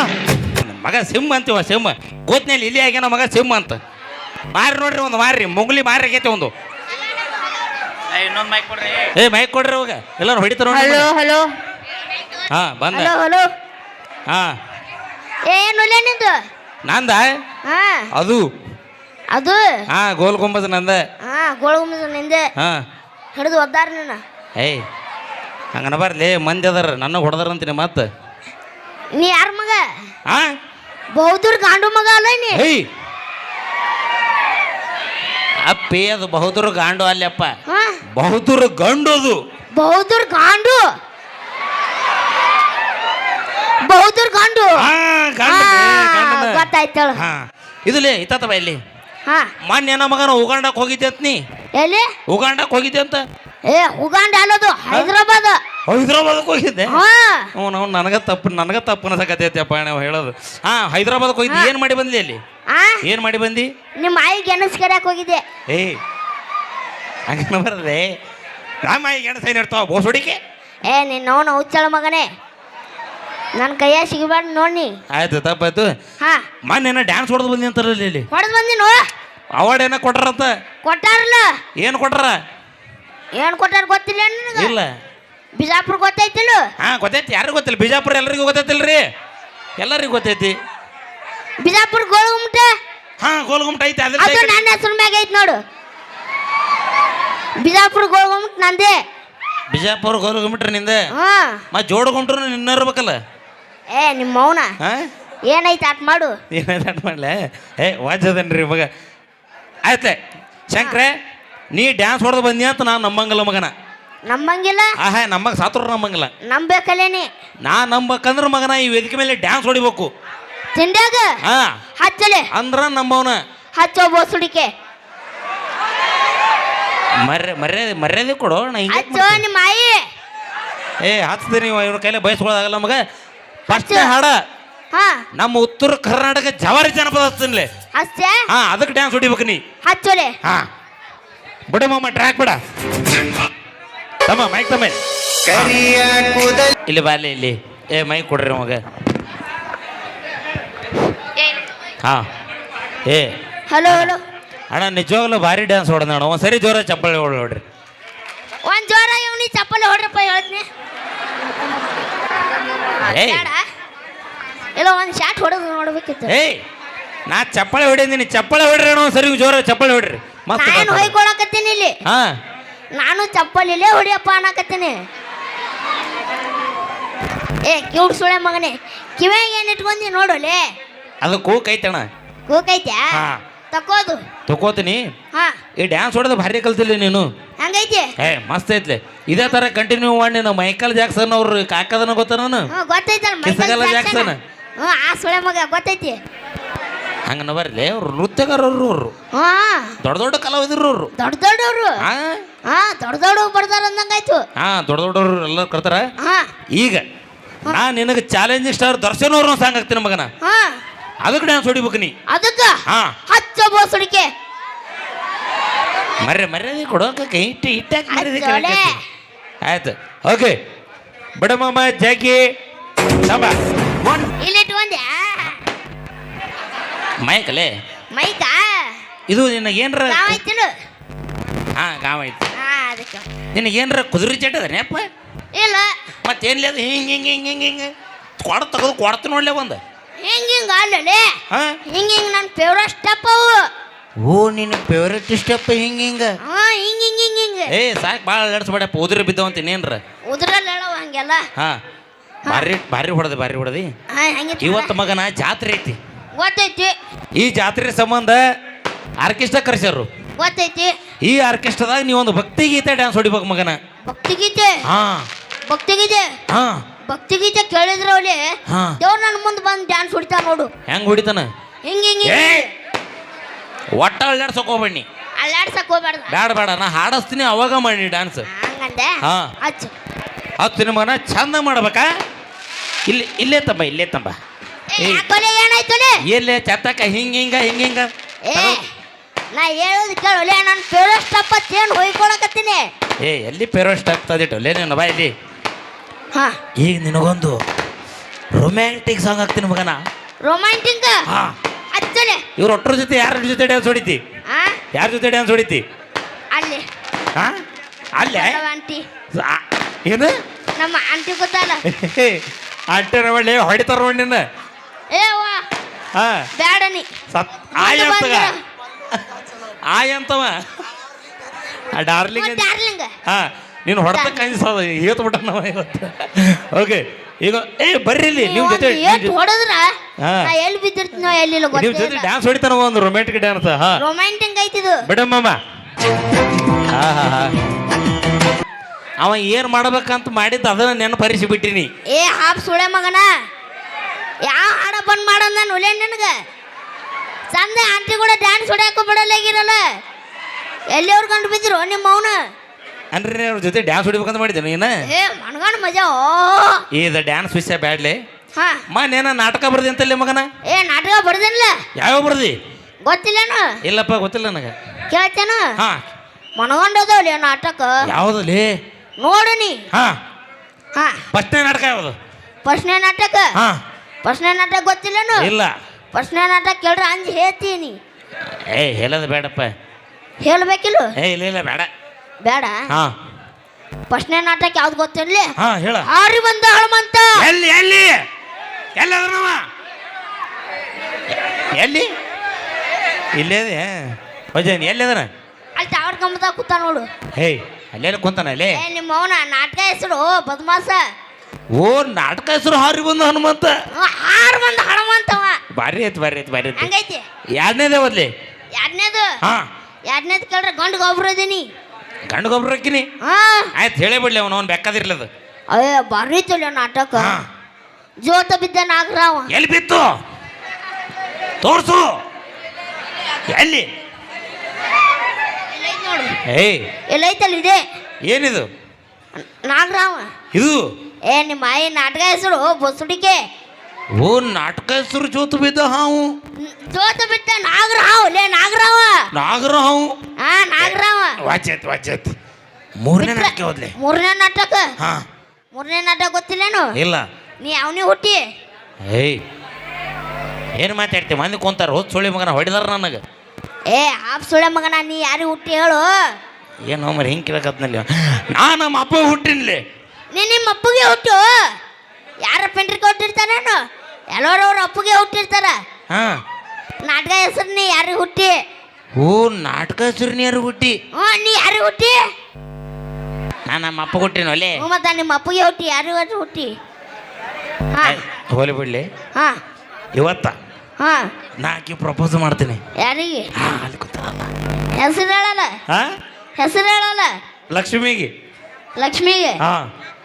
S4: ಮಗ ಸಿಂಹ ಅಂತೀವ ಸಿಂಹ. ಕೂತ್ನಲ್ಲಿ ಇಲ್ಲಿ ಆಗ್ಯಾನ ಮಗ ಸಿಂಹ ಅಂತ. ಮಾರಿ ನೋಡ್ರಿ ಒಂದು ಮಾರ್ರಿ ಮುಗ್ಲಿ ಮಾರಿ ಆಗೈತೆ ಒಂದು.
S1: ಇನ್ನೊಂದು ಮೈಕ್ ಕೊಡ್ರಿ.
S4: ಏ ಮೈಕ್ ಕೊಡ್ರಿ ಅವಾಗ ಎಲ್ಲರೂ ಹೊಡಿತಾರ
S3: ಹಲೋ ಹಲೋ
S4: ಹಾ ಬಂದ.
S5: ಹಲೋ ಹಲೋ
S4: ಹಾ.
S5: ಏನು ನಿಂದು?
S4: ನಂದ?
S5: ಹಾ.
S4: ಅದು.
S5: ಅದು?
S4: ಹಾ ಗೋಲ್ ಗುಂಬಜ್ ನಂದ.
S5: ಹಾ ಗೋಳಗುಂಬ ನಿಂದೆ.
S4: ಹಾ.
S5: ಹಿಡಿದು ಒದ್ದಾರ ನಿನ್ನ
S4: ಏಯ್. ಹಂಗನ ಬರ್ಲಿ ಮಂದಿ ಅದಾರ ನನ್ನ ಹೊಡೆದಾರ ಅಂತೀನಿ ಮತ್ತೆ.
S5: ನೀ ಯಾರ ಮಗ?
S4: ಆ?
S5: ಬಹುದೂರ್ ಗಾಂಡು ಮಗ ಅಲ್ಲ ನೀ?
S4: ಏಯ್ ಅಪ್ಪಿ ಅದು ಬಹುದೂರು ಗಾಂಡು ಅಲ್ಲಪ್ಪ.
S5: ಹಾ?
S4: ಬಹುದೂರ್ ಗಂಡು ಅದು.
S5: ಬಹುದೂರ್ ಗಾಂಡು? ಬಹುದೂರ್ ಗಾಂಡು?
S4: ಹಾ ಗಂಡ
S5: ಆ. ಗೊತ್ತಾಯ್ತು ಹೇಳು.
S4: ಹಾ. ಇದುಲೇ ಇತ್ತ ಬಾ ಇಲ್ಲಿ.
S5: ಹಾ.
S4: ಮೊನ್ನೆ ನಮ್ಮ ಮಗನ ಉಗಾಂಡಕ್ ಹೋಗಿದ್ದೆ ಅಂತ ನೀ.
S5: ಎಲ್ಲಿ?
S4: ಉಗಾಂಡಕ್ ಹೋಗಿದ್ದೆ ಅಂತ.
S5: ಏ ಉಗಾಂಡ ಅಲ್ಲದು ಹೈದರಾಬಾದ್.
S4: ಹೈದ್ರಾಬಾದಕ್ಕೆ ಹೋಗಿದ್ದೆ?
S5: ಹಾ.
S4: ಅವ್ನು ಅವ್ನು ನನಗ ತಪ್ಪು ನನಗೆ ತಪ್ಪು ಅನ್ಸಕತ್ತೈತಪ್ಪ ನಾವು ಹೇಳೋದು. ಹಾ ಹೈದ್ರಾಬಾದಕ್ಕೆ ಹೋಗಿದ್ದೆ? ಏನು ಮಾಡಿ ಬಂದಿ ಅಲ್ಲಿ?
S5: ಆ?
S4: ಏನು ಮಾಡಿ ಬಂದಿ
S5: ನಿಮ್ಮ ಆಯಿ ಗೆಣಸ್ಕರ್ಯಾಕ ಹೋಗಿದ್ದೆ.
S4: ಏ ಹಂಗನ ಬರದೆ? ರಾಮ ಈಗ ಎಣಸೈ ಇರ್ತಾವ? ಬೋಸ್ ಹುಡುಕಿ?
S5: ಏ ನಿನ್ನ ಅವನು ಹುಚ್ಚಳ ಮಗನೇ. ನನ್ನ ಕೈಯ ಸಿಗಬಾರ್ದು ನೋಡಿ
S4: ಆಯ್ತು ತಪ್ಪಾಯ್ತು.
S5: ಹಾ.
S4: ಮೊನ್ನೆ ಡ್ಯಾನ್ಸ್ ಹೊಡೆದು ಬಂದಿ ಅಂತಾರಲ್ಲಿ ಇಲ್ಲಿ?
S5: ಹೊಡೆದ್ ಬಂದಿ ನೋ
S4: ಅವಾರ್ಡ್ ಏನೋ ಅಂತ
S5: ಕೊಟ್ಟಾರಲ್ಲ.
S4: ಏನು ಕೊಟ್ಟಾರ?
S5: ಏನ್ ಕೊಟ್ಟಾರ ಗೊತ್ತಿಲ್ಲ ನಿನಗೆ?
S4: ಇಲ್ಲ.
S5: ಬಿಜಾಪುರ ಗೊತ್ತೈತಿಲ್ಲ?
S4: ಹಾ ಗೊತ್ತೈತಿ. ಯಾರಿಗೂ ಗೊತ್ತಿಲ್ಲ. ಬಿಜಾಪುರ ಎಲ್ಲರಿಗೂ ಗೊತ್ತೈತಿಲ್ರಿ? ಎಲ್ಲರಿಗೂ ಗೊತ್ತೈತಿ.
S5: ಬಿಜಾಪುರ ಗೋಳಗುಮಟ?
S4: ಹಾ ಗೋಲ್ಗುಮ್ಟ ಐತಿ. ಅದ್ರ
S5: ಅದು ನನ್ನ ಹೆಸರು ಮ್ಯಾಗ ಐತಿ ನೋಡು. ಬಿಜಾಪುರ ಗೋಳಗುಮಟ ನಂದೇ.
S4: ಬಿಜಾಪುರ ಗೋಲ್ಗುಮ್ಟ್ರಿ ನಿಂದೆ?
S5: ಹಾ.
S4: ಮತ್ತೆ ಜೋಡ ಗುಂಟ್ರು ನಿನ್ನ ಇರ್ಬೇಕಲ್ಲ
S5: ಏ ನಿಮ್ಮ ಮೌನ
S4: ಹಾ?
S5: ಏನೈತಿ ಅಟ್ ಮಾಡು.
S4: ಏನಾಯ್ತು ಅಟ್ ಮಾಡ್ಲೇ? ಏ ವಾಜದನ್ರಿ ಇವಾಗ. ಆಯ್ತೆ ಶಂಕ್ರೆ ನೀ ಡ್ಯಾನ್ಸ್ ಹೊಡೆದು ಬಂದಿ ಅಂತ ನಾನು ನಂಬಂಗಿಲ್ಲ ಮಗನ.
S5: ನಂಬಂಗಿಲ್ಲ.
S4: ಆಹಾ ನಮ್ಮಗ ಸಾತ್ರ ನಂಬಂಗಿಲ್ಲ.
S5: ನಂಬೇಕಲ್ಲೇನಿ.
S4: ನಾ ನಂಬಕಂದ್ರ ಮಗನ ಈ ವೇದಿಕೆ ಮೇಲೆ ಡ್ಯಾನ್ಸ್ ಹೊಡಿಬೇಕು.
S5: ತಿಂಡ್ಯಾಗ
S4: ಹಾ.
S5: ಹಚ್ಚಲೆ.
S4: ಅಂದ್ರ ನಂಬವನ.
S5: ಹಚ್ಚೋ ಬೋಸುಡಿಕೆ.
S4: ಮರ್ಯ ಮರ್ಯಾದೆ ಮರ್ಯಾದೆ ಕೊಡು ನಾ ಹಿಂಗೆ
S5: ಹಚ್ಚೋ ನಿಮ್ಮ ಆಯಿ
S4: ಏ ಹಚ್ತೀನಿ ಇವ್ರ ಕೈಲೇ ಬಯಸ್ಕೊಳ್ಳೋದಾಗಲ್ಲ ಮಗ. ಫಸ್ಟ್. ಹಾಡ.
S5: ಹಾ.
S4: ನಮ್ಮ ಉತ್ತರ ಕರ್ನಾಟಕ ಜವಾರಿ ಜನಪದ ಹಚ್ತೀನಿ
S5: ಹಚ್ಚ?
S4: ಹಾ ಅದಕ್ಕೆ ಡ್ಯಾನ್ಸ್ ಹೊಡಿಬೇಕು ನೀ.
S5: ಹಚ್ಚೋಲೆ.
S4: ಹಾ. ಬಿಡ ಮಾಮ ಟ್ರ್ಯಾಕ್ ಬಿಡ. ತಮ್ಮ ಮೈಕ್ ತಮ್ಮ ಇಲ್ಲಿ. ಬಾಲೆ ಇಲ್ಲಿ ಏ ಮೈಕ್ ಕೊಡ್ರಿ ಮಗ ಹಾ. ಏ.
S5: Hello hello.
S4: ಅಣ್ಣ ನಿಜವಾಗ್ಲೂ ಭಾರಿ ಡ್ಯಾನ್ಸ್ ಹೊಡೆದ ಅಣ್ಣ. ಒಂದ್ಸರಿ ಜೋರ ಚಪ್ಪಲಿ ಹೊಡ್ ನೋಡ್ರಿ.
S5: ಒಂದು ಜೋರ ಇವ್ನಿ ಚಪ್ಪಲಿ ಹೊಡ್ರಪ್ಪ ಹೇಳ್ತೀನಿ.
S4: ಏಯ್.
S5: ಇಲ್ಲ ಒಂದು ಶಾಟ್ ಹೊಡೆದು ನೋಡ್ಬೇಕಿತ್ತು.
S4: ಏಯ್ ನಾ ಚಪ್ಪಳೆ ಹೊಡಿದೀನಿ ಚಪ್ಪಳೆ ಹೊಡ್ರಿ ಅಣ್ಣ ಒಂದ್ಸರಿ ಜೋರ ಚಪ್ಪಳೆ ಹೊಡ್ರಿ. ಮಸ್ತ್
S5: ನಾನು ಹೊಯ್ಕೊಳಕತ್ತೀನಿ ಇಲ್ಲಿ.
S4: ಹಾ.
S5: ನಾನು ಚಪ್ಪಲಿಲೇ ಹೊಡಿಯಪ್ಪ ಅನ್ನಕತ್ತೀನಿ. ಏ ಕ್ಯೂಟ್ ಸುಳೆ ಮಗನೆ. ಕಿವ್ಯಾಗ ಏನ್ ಇಟ್ಕೊಂಡಿ ನೋಡೋಲೆ
S4: ಅದು ಕೂಕ್ ಐತಣ್ಣ
S5: ಕೂಕೈತ್ಯಾ
S4: ಹಾ.
S5: ತಕೋದು
S4: ತಕೋತೀನಿ
S5: ಹಾ.
S4: ಈ ಡ್ಯಾನ್ಸ್ ಹೊಡೆದು ಭಾರಿ ಕಲ್ತಿಲ್ಲ ನೀನು.
S5: ಹಂಗೈತಿ?
S4: ಏ ಮಸ್ತ್ ಐತ್ಲೆ. ಇದೇ ತರ ಕಂಟಿನ್ಯೂ ಮಾಡಿ ನಾನು ಮೈಕಲ್ ಜಾಕ್ಸನ್ ಅವ್ರ ಕಾಕದನ ಗೊತ್ತ ನಾನು?
S5: ಗೊತ್ತೈತಲ್ಲ ಮೈಕಲ್
S4: ಜಾಕ್ಸನ್.
S5: ಆ ಸುಳೆ ಮಗ ಗೊತ್ತೈತಿ.
S4: ಹಂಗ ಬರ್ಲಿ ಅವ್ರು ನೃತ್ಯಗಾರರು ಅವರು.
S5: ಹಾ.
S4: ದೊಡ್ಡ ದೊಡ್ಡ ಕಲಾವಿದರು ಅವರು.
S5: ದೊಡ್ಡ ದೊಡ್ಡವರು.
S4: ಹಾ.
S5: ಹಾ ದೊಡ್ಡ ದೊಡ್ಡವ್ರು ಬರ್ತಾರ ಅಂದಂಗಾಯ್ತು.
S4: ಹಾ ದೊಡ್ಡ ದೊಡ್ಡವ್ರು ಎಲ್ಲ ಕರ್ತಾರ.
S5: ಹಾ.
S4: ಈಗ ನಾ ನಿನಗೆ ಚಾಲೆಂಜ್ ಸ್ಟಾರ್ ದರ್ಶನ್ ಅವ್ರನ್ನ ಸಾಂಗ್ ಹಾಕ್ತೀನಿ ಮಗನ.
S5: ಹಾ.
S4: ಅದಕ್ಕೆ ಡ್ಯಾನ್ಸ್ ಹೊಡಿಬೇಕು ನೀ.
S5: ಅದಕ್ಕೆ?
S4: ಹಾ.
S5: ಹಚ್ಚ ಬೋಸಡಿಕೆ.
S4: ಮರ್ರೆ ಮರ್ಯಾದೆ ಕೊಡೋಕೆ ಇಟ್ಟು ಇಟ್ಟಾಕ ಮರ್ಯಾದೆ. ಆಯ್ತು. ಓಕೆ ಬಿಡಮ್ಮ ಜಾಕಿ. ತಮ್ಮ ಒನ್
S5: ಇಲ್ಲಿಟ್ಕೊಂಡ್ಯಾ
S4: ಮೈಕಲೆ?
S5: ಮೈಕಾ?
S4: ಇದು ನಿನಗೆ ಏನರ
S5: ನಾವೈತಿಲ್ಲ
S4: ಹಾ ಗಾವ ಐತಿ.
S5: ಹಾ ಅದಕ್ಕೆ.
S4: ನಿನಗೆ ಏನರ ಕುದುರೆ ಚಟದನೇಪ್ಪ
S5: ಇಲ್ಲ.
S4: ಮತ್ತೇನ್ಲಿ ಅದು ಹಿಂಗೆ ಹಿಂಗೆ ಹಿಂಗೆ ಹಿಂಗೆ ಹಿಂಗ? ಕೊಡ ತೆಗೆದು ಕೊಡ್ತು ನೋಡ್ಲೆ ಒಂದು.
S5: ಹಿಂಗ ಹಿಂಗ ಅಲ್ಲೇ
S4: ಹಾ?
S5: ಹಿಂಗ ಹಿಂಗ ನನ್ನ ಫೇವ್ರೆಟ್ ಸ್ಟೆಪ್ ಅವು.
S4: ಓ ನಿನ್ನ ಫೇವ್ರೆಟ್ ಸ್ಟೆಪ್ ಹಿಂಗೆ ಹಿಂಗೆ?
S5: ಹಾ ಹಿಂಗ ಹಿಂಗ ಹಿಂಗ ಹಿಂಗ.
S4: ಏ ಸಾಕು ಭಾಳ ನಡೆಸ್ಬೇಡಪ್ಪ ಉದುರಿ ಬಿದ್ದವಂತ ಇನ್ನೇನ್ರ?
S5: ಉದ್ರಲ್ಲ ಹೇಳವ ಹಂಗೆಲ್ಲ.
S4: ಹಾ. ಭಾರಿ ಭಾರಿ ಹೊಡೆದು ಭಾರಿ ಹೊಡೆದಿ. ಇವತ್ತು ಮಗನ ಜಾತ್ರೆ ಐತಿ.
S5: ಗೊತ್ತೈತಿ.
S4: ಈ ಜಾತ್ರೆ ಸಂಬಂಧ ಆರ್ಕೆಸ್ಟ್ರಾ ಕರೆಸ್ಯಾರು
S5: ಗೊತ್ತೈತಿ.
S4: ಈ ಆರ್ಕೆಸ್ಟ್ರಾದಾಗ ನೀವೊಂದು ಭಕ್ತಿ ಗೀತೆ ಡ್ಯಾನ್ಸ್ ಹೊಡಿಬೇಕು ಮಗನ.
S5: ಭಕ್ತಿಗೀತೆ?
S4: ಹಾ.
S5: ಭಕ್ತಿಗೀತೆ?
S4: ಹಾ.
S5: ಭಕ್ತಿಗೀತೆ ಕೇಳಿದ್ರ ಅವಳಿ
S4: ಹಾ.
S5: ದೇವ್ರ ನನ್ನ ಮುಂದೆ ಬಂದು ಡ್ಯಾನ್ಸ್ ಹೊಡಿತಾರ ನೋಡು.
S4: ಹೆಂಗ್ ಹೊಡಿತಾನ?
S5: ಹಿಂಗ ಹಿಂಗ
S4: ಏ ಒಟ್ಟ ಅಳ್ಳಾಡ್ಸಕ್ ಹೋಗ್ಬೇಡಿ
S5: ಅಲ್ಲಾಡ್ಸಕ್ ಹೋಗ್ಬಾರ್ದು.
S4: ಬೇಡ ಬೇಡ ನಾ ಹಾಡಿಸ್ತೀನಿ ಅವಾಗ ಮಾಡಿ ಡ್ಯಾನ್ಸ್
S5: ಹಂಗಂದೆ?
S4: ಹಾ.
S5: ಹಚ್ಚು.
S4: ಹತ್ತು ಮಗನ ಚಂದ ಮಾಡ್ಬೇಕಾ? ಇಲ್ಲಿ ಇಲ್ಲೇ ತಂಬ ಇಲ್ಲೇ ತಂಬ.
S5: ಯಾಕೋಲೆ ಏನಾಯ್ತಲೆ
S4: ಎಲ್ಲೇ ಚತ್ತಕ ಹಿಂಗ ಹಿಂಗ ಹಿಂಗ ಹಿಂಗ.
S5: ಏ ನಾ ಹೇಳೋದು ಕೇಳೋಲೆ ನನ್ನ ಫೇವ್ರೆಟ್ ಅಪ್ಪ ಏನು ಹೊಯ್ಕೊಳಕತ್ತೀನಿ?
S4: ಏ ಎಲ್ಲಿ ಪೇರೋಸ್ಟ್ ಆಗ್ತದಿಟ್ಟು ಲೇ ನೀನು ಬಾ ಇಲ್ಲಿ.
S5: ಹಾ.
S4: ಈಗ ನಿನಗೊಂದು ರೊಮ್ಯಾಂಟಿಕ್ ಸಾಂಗ್ ಹಾಕ್ತೀನಿ ಮಗನ.
S5: ರೊಮ್ಯಾಂಟಿಕ್
S4: ಹಾ.
S5: ಹಚ್ಚಲೆ
S4: ಇವ್ರ ಒಟ್ಟರ ಜೊತೆ ಯಾರ ಜೊತೆ ಡ್ಯಾನ್ಸ್ ಹೊಡಿತಿ?
S5: ಹಾ
S4: ಯಾರ ಜೊತೆ ಡ್ಯಾನ್ಸ್ ಹೊಡಿತಿ?
S5: ಅಲ್ಲಿ.
S4: ಹಾ ಅಲ್ಲೇ?
S5: ನಮ್ಮ ಆಂಟಿ
S4: ಆ, ಏನು?
S5: ನಮ್ಮ ಆಂಟಿ ಗೊತ್ತಲ್ಲ?
S4: ಆಂಟಿ ಒಳ್ಳೆ ಹೊಡಿತಾರ ನೋಡಿ ನಿನ್ನ.
S5: ಏ ವಾ
S4: ಹಾ.
S5: ಬ್ಯಾಡ ನೀ
S4: ಸತ್ ಆಯ್ ಅಂತಗ. ಆಯ್ ಅಂತವ. ಆ ಡಾರ್ಲಿಂಗ್
S5: ಮತ್ತೆ ಡಾರ್ಲಿಂಗ್.
S4: ಹಾ ನೀನು ಹೊಡೆದ ಕನ್ಸದ ಇವತ್ತು ಬಿಟ್ಟ ನಾವ ಇವತ್ತು. ಓಕೆ ಈಗ ಏ ಬರ್ರಿ ಇಲ್ಲಿ ನಿಮ್ಮ ಜೊತೆ
S5: ಏಟ್ ಹೊಡೆದ್ರ
S4: ಹಾ.
S5: ನಾ ಎಲ್ಲಿ ಬಿದ್ದಿರ್ತೀನೋ ಎಲ್ಲಿಲ್ಲ
S4: ನಿಮ್ಮ ಜೊತೆ
S5: ಗೊತ್ತಿಲ್ಲ
S4: ಡ್ಯಾನ್ಸ್ ಹೊಡಿತಾನ ಒಂದು ರೊಮ್ಯಾಂಟಿಕ್ ಡ್ಯಾನ್ಸ್ ಹಾ.
S5: ರೊಮ್ಯಾಂಟಿಕ್
S4: ಬಿಡಮ್ಮಮ್ಮ. ಹಾ ಹಾ ಹಾ. ಅವ ಏನ್ ಮಾಡ್ಬೇಕಂತ ಮಾಡಿದ್ದು ಅದನ್ನ ನೆನಪರಿಸಿ ಬಿಟ್ಟಿನಿ.
S5: ಏ ಹಾಪ್ ಸುಳೆ ಮಗನ. ಮಾಡಂದ ನಾನು ಒಲೆ ನಿನಗೆ? ಸಂದ ಆಂಟಿ ಕೂಡ ಡ್ಯಾನ್ಸ್ ಹೊಡ್ಯಾಕ ಬಿಡಲಾಗಿರಲ್ಲ ಎಲ್ಲಿಯವ್ರು ಕಂಡು ಬಿದ್ರು ನಿಮ್ಮ ಅವನ?
S4: ಅಂದ್ರೆ ಅವ್ರ ಜೊತೆ ಡ್ಯಾನ್ಸ್ ಹೊಡಿಬೇಕಂತ ಮಾಡಿದ್ದೆ ನೀನು?
S5: ಏ ಮನ್ಗಂಡ್ ಮಜಾ ಓ
S4: ಇದು ಡ್ಯಾನ್ಸ್ ವಿಷಯ ಬ್ಯಾಡ್ಲಿ.
S5: ಹಾ.
S4: ಮನೇನ ನಾಟಕ ಬರ್ದಿ ಅಂತಲ್ಲ ಮಗನ?
S5: ಏ ನಾಟಕ ಬರ್ದಿಲ್ಲ
S4: ಯಾವ ಬರ್ದಿ?
S5: ಗೊತ್ತಿಲ್ಲೇನು?
S4: ಇಲ್ಲಪ್ಪ ಗೊತ್ತಿಲ್ಲ ನನಗೆ.
S5: ಕೇಳ್ತೇನು?
S4: ಹಾ.
S5: ಮನಗಂಡದವ್ಲಿ ನಾಟಕ?
S4: ಯಾವ್ದಲ್ಲಿ
S5: ನೋಡು ನೀ.
S4: ಹಾ.
S5: ಹಾ.
S4: ಫಸ್ಟ್ನೇ ನಾಟಕ ಯಾವುದು?
S5: ಫಸ್ಟ್ನೇ ನಾಟಕ?
S4: ಹಾ.
S5: ಫಸ್ಟ್ನೇ ನಾಟಕ ಗೊತ್ತಿಲ್ಲೇನು
S4: ಇಲ್ಲ.
S5: ಪ್ರಶ್ನೆ ನಾಟಕ ಕೇಳ್ರ ಅಂಜಿ ಹೇಳ್ತೀನಿ.
S4: ಏ ಹೇಳೋದು ಬೇಡಪ್ಪ.
S5: ಹೇಳ್ಬೇಕಿಲ್ಲ?
S4: ಏ ಇಲ್ಲ ಇಲ್ಲ ಬೇಡ.
S5: ಬೇಡ?
S4: ಹಾ.
S5: ಪ್ರಶ್ನೆ ನಾಟಕ ಯಾವ್ದು ಗೊತ್ತಿರ್ಲಿ?
S4: ಹಾ ಹೇಳ.
S5: ಆರಿ ಬಂದ ಹಳಮಂತ
S4: ಎಲ್ಲಿ ಎಲ್ಲಿ? ಎಲ್ಲದನವ ಎಲ್ಲಿ? ಇಲ್ಲೇ ಭಜನ್ ಎಲ್ಲಿದನ
S5: ಅಲ್ಲಿ ಟಾವರ್ ಕಂಬದ ಕೂತ ನೋಡು.
S4: ಹೇ ಅಲ್ಲೆಲ್ಲ ಕುಂತಾನ ಅಲ್ಲೇ?
S5: ಏ ನಿಮ್ಮ ಅವನ ನಾಟಕ ಹೆಸರು ಬದಮಾಸ.
S4: ಓ ನಾಟಕ ಹೆಸರು ಹಾರಿ ಬಂದ ಹನುಮಂತ.
S5: ಆರು ಬಂದ ಹಳಮಂತವ
S4: ಭಾರಿ ಐತಿ ಭಾರಿ ಐತಿ ಐತಿ
S5: ಹಂಗೈತಿ?
S4: ಎರಡನೇದೇ ಓದ್ಲಿ?
S5: ಎರಡನೇದು?
S4: ಹಾ.
S5: ಎರಡನೇದು ಕೇಳ್ರೆ ಗಂಡು ಗೊಬ್ಬರ ಅದೀನಿ.
S4: ಗಂಡು ಗೊಬ್ಬರ ಹಾಕಿನಿ?
S5: ಹಾ.
S4: ಆಯ್ತು ಹೇಳೇ ಬಿಡ್ಲಿ ಅವನು ಅವ್ನು ಬೇಕಾದಿರ್ಲದು
S5: ಅಯ್ಯ ಭಾರಿ ಐತಲ್ಲ ನಾಟಕ.
S4: ಹಾ.
S5: ಜೋತ ಬಿದ್ದ ನಾಗರಾವ.
S4: ಎಲ್ಲಿ ಬಿತ್ತು? ತೋರ್ಸು. ಎಲ್ಲಿ? ಏಯ್.
S5: ಎಲ್ಲೈತಲ್ಲ ಇದೆ?
S4: ಏನಿದು?
S5: ನಾಗರಾವ.
S4: ಇದು?
S5: ಏ ನಿಮ್ಮ ಆಯಿ ನಾಟಕ ಹೆಸರು ಬಸುಡಿಕೆ.
S4: ಓ ನಾಟಕ ಹೆಸರು ಜೋತು ಬಿದ್ದ ಹಾವು.
S5: ಜೋತ ಬಿದ್ದ ನಾಗರಾವ್ ಲೇ ನಾಗರಾವ
S4: ನಾಗರ ಹಾವು
S5: ಹಾ ನಾಗರಾವ
S4: ವಾಚತ್ ವಾಚತ್ ಮೂರನೇ ನಾಟಕ ಓದ್ಲಿ
S5: ಮೂರನೇ ನಾಟಕ?
S4: ಹಾ.
S5: ಮೂರನೇ ನಾಟಕ ಗೊತ್ತಿಲ್ಲೇನು?
S4: ಇಲ್ಲ.
S5: ನೀ ಅವನೇ ಹುಟ್ಟಿ.
S4: ಏಯ್ ಏನು ಮಾತಾಡ್ತೀವಿ ಮಂದಿ ಕುಂತಾರ ಹೋದ್ ಸುಳಿ ಮಗನ ಹೊಡಿದಾರ ನನಗೆ.
S5: ಏ ಆಪ್ ಸುಳೆ ಮಗನ ನೀ ಯಾರಿಗೆ ಹುಟ್ಟಿ ಹೇಳು.
S4: ಏನೋ ಮರಿ ಹಿಂಗೆ ಕೇಳಕತ್ನಲ್ಲಿ. ನಾ ನಮ್ಮ ಅಪ್ಪ ಹುಟ್ಟಿನ್ಲಿ.
S5: ನೀ ನಿಮ್ಮ ಅಪ್ಪಗೆ ಹುಟ್ಟು. ಯಾರ ಪೆಂಟ್ರಿಗೆ ಹುಟ್ಟಿರ್ತಾರೇನು ಎಲ್ಲರೂ ಅವ್ರ ಅಪ್ಪಗೆ ಹುಟ್ಟಿರ್ತಾರ.
S4: ಹಾ.
S5: ನಾಟಕ ಹೆಸರು ನೀ ಯಾರಿಗೆ ಹುಟ್ಟಿ?
S4: ಓ ನಾಟಕ ಹೆಸರು ನೀರು ಹುಟ್ಟಿ?
S5: ಹ್ಞೂ ನೀ ಯಾರಿಗೆ ಹುಟ್ಟಿ?
S4: ನಾನು ನಮ್ಮ ಅಪ್ಪ ಹುಟ್ಟಿನ ಒಲೆ
S5: ಹ್ಞೂ ಮತ್ತೆ ನಿಮ್ಮ ಅಪ್ಪಗೆ ಹುಟ್ಟಿ ಯಾರಿಗೆ ಹುಟ್ಟಿ? ಹಾಂ.
S4: ಹೋಲಿ ಬಿಡ್ಲಿ.
S5: ಹಾಂ.
S4: ಇವತ್ತ
S5: ಹಾಂ.
S4: ನಾ ಆಕಿ ಪ್ರಪೋಸ್ ಮಾಡ್ತೀನಿ.
S5: ಯಾರಿಗೆ?
S4: ಹಾ ಅಲ್ಲಿ
S5: ಹೆಸರು ಹೇಳಲ್ಲ.
S4: ಹಾ?
S5: ಹೆಸರು ಹೇಳಲ್ಲ.
S4: ಲಕ್ಷ್ಮಿಗೆ.
S5: ಲಕ್ಷ್ಮಿಗೆ?
S4: ಹಾ.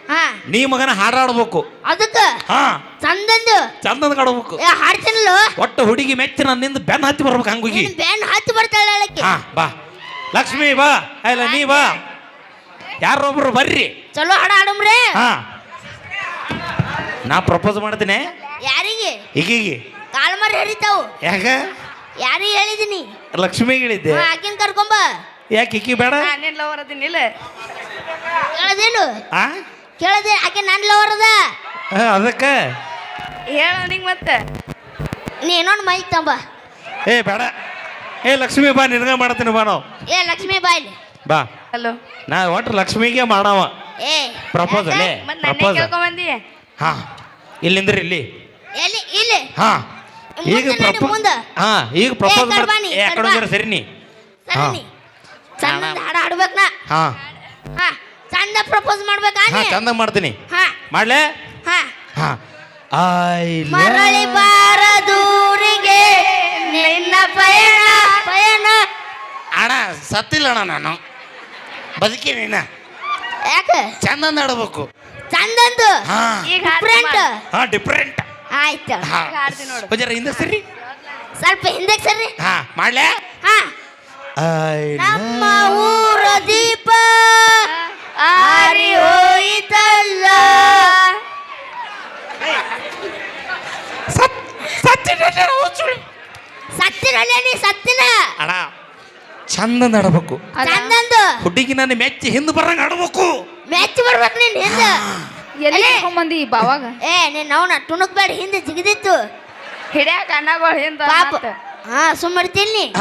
S5: ಹಾ.
S4: ನೀ ಮಗನ ಹಾಡಾಡ್ಬೇಕು.
S5: ಅದಕ್ಕೆ
S4: ಹಾ.
S5: ಚಂದಂದು.
S4: ಚಂದದ ಕಾಡ್ಬೇಕು
S5: ಏ ಹಾಡ್ತೀನಲ್ಲ?
S4: ಒಟ್ಟು ಹುಡುಗಿ ಮೆಚ್ಚಿ ನನ್ನಿಂದ ಬೆನ್ನ ಹತ್ತಿ ಬರ್ಬೇಕು ಹಂಗೋಗಿ.
S5: ನಿನ್ ಬ್ಯಾನ್ ಹತ್ತಿ ಬರ್ತಾಳೆ ಹೇಳಕ್ಕೆ.
S4: ಹಾ ಬಾ. ಲಕ್ಷ್ಮಿ ಬಾ. ಇಲ್ಲ ನೀ ಬಾ. ಯಾರೊಬ್ರು ಬರ್ರಿ.
S5: ಚಲೋ ಹಾಡ ಹಾಡಮ್ರಿ
S4: ಹಾ. ನಾ ಪ್ರಪೋಸ್ ಮಾಡ್ತೀನಿ.
S5: ಯಾರಿಗೆ?
S4: ಈಗೀಗಿ.
S5: ಕಾಲ್ಮರಿ ಹರಿತಾವು.
S4: ಯಾಕ?
S5: ಯಾರಿಗೆ ಹೇಳಿದೀನಿ?
S4: ಲಕ್ಷ್ಮಿಗೆ ಹೇಳಿದ್ದೆ.
S5: ಆಕಿನ ಕರ್ಕೊಂಬ.
S4: ಯಾಕೆ ಇಕ್ಕಿ ಬೇಡ?
S6: ನಾನೇನ್ ಲವರ್ ಅದೀನಿಲ್ಲ
S5: ಹೇಳದೇನು?
S4: ಆ?
S5: ಕೇಳದೆ ಆಕೆ ನನ್ನ ಲವರ್ ಅದ.
S4: ಅದಕ್ಕೆ?
S6: ಹೇಳ ನಿಂಗೆ ಮತ್ತೆ.
S5: ನೀ ಇನ್ನೊಂದು ಮೈಕ್ ತಂಬ.
S4: ಏ ಬೇಡ. ಏ ಲಕ್ಷ್ಮಿ ಬಾ ನಿನಗ ಮಾಡ್ತೀನಿ ಬಾ ನಾವು.
S5: ಏ ಲಕ್ಷ್ಮಿ ಬಾಯ್ಲಿ
S4: ಬಾ.
S6: ಹಲೋ.
S4: ನಾ ಒಟ್ಟು ಲಕ್ಷ್ಮಿಗೆ ಮಾಡವ.
S5: ಏ
S4: ಪ್ರಪೋಸಲ್ ಅಲ್ಲೇ
S6: ಮತ್ ಬಂದಿ
S4: ಪ್ರಪೋಸ್
S6: ಕೇಳ್ಕೊಂಬಂದಿ
S4: ಹಾ ಇಲ್ಲಿಂದ್ರಿ ಇಲ್ಲಿ.
S5: ಎಲ್ಲಿ ಇಲ್ಲಿ?
S4: ಹಾ. ಈಗ ಪ್ರಪೋಸ್
S5: ಮುಂದೆ.
S4: ಹಾ ಈಗ ಪ್ರಪೋಸ್
S5: ಕರ್ಬಾ
S4: ಮಾಡಿ
S5: ನೀ, ಕರ್ಬಾ.
S4: ಸರಿ ನೀ.
S5: ಸರಿ. ನೀ. ಚಂದ ಹಾಡ ಹಾಡ್ಬೇಕ್ ನಾ.
S4: ಹಾ.
S5: ಹಾ. ಚಂದ ಪ್ರಪೋಸ್ ಮಾಡ್ಬೇಕಾ
S4: ಹಾ
S5: ನೀ
S4: ಚಂದ ಮಾಡ್ತೀನಿ.
S5: ಹಾ.
S4: ಮಾಡ್ಲೇ?
S5: ಹಾ.
S4: ಹಾ. ಐ
S5: ಮರಳಿ ಬಾರ ದೂರಿಗೆ ನಿನ್ನ ಪಯಣ ಪಯಣ.
S4: ಅಣ್ಣ ಸತ್ತಿಲ್ಲ ಅಣ್ಣ ನಾನು. ಬದುಕಿ ನೀನ.
S5: ಯಾಕ?
S4: ಚಂದ ನಡಬೇಕು
S5: ಚಂದಂದು
S4: ಹಾ.
S5: ಡಿಫ್ರೆಂಟ್
S4: ಹಾ ಡಿಫ್ರೆಂಟ್
S5: ಆಯ್ತು.
S4: ಹಾ. ಹಿಂದೆ ಸರಿ.
S5: ಸ್ವಲ್ಪ ಹಿಂದೆ ಸರಿ.
S4: ಹಾ ಮಾಡ್ಲೇ?
S5: ಹಾ. ನಮ್ಮ ಊರ ದೀಪ ಆರಿ ಹೋಯಿತಲ್ಲ. ಸತ್ತಿರಲ್ಲ ನೀ ಸತ್ತಿನ?
S4: ಅಣ್ಣ ಚಂದ ನಡಬೇಕು.
S5: ಚಂದಂದು.
S4: ಹುಡುಗಿ ನನ್ನ ಮೆಚ್ಚಿ ಹಿಂದೆ ಬರಂಗ ಆಡ್ಬೇಕು.
S5: ಮೆಚ್ಚಿ ಬರ್ಬೇಕು ನೀನ್ ಹಿಂದ.
S3: ಎಲ್ಲಿ ಬಂದಿ ಬಾವಾಗ?
S5: ಏ ನೀನ್ ಅವನ ತುಣುಕ್ ಬೇಡ ಹಿಂದೆ ಜಿಗಿದಿತ್ತು.
S6: ಹಿಡಿಯಾಕ ಅಣ್ಣಗಳು ಹಿಂದ
S5: ಹಾ
S6: ಮತ್ತ್.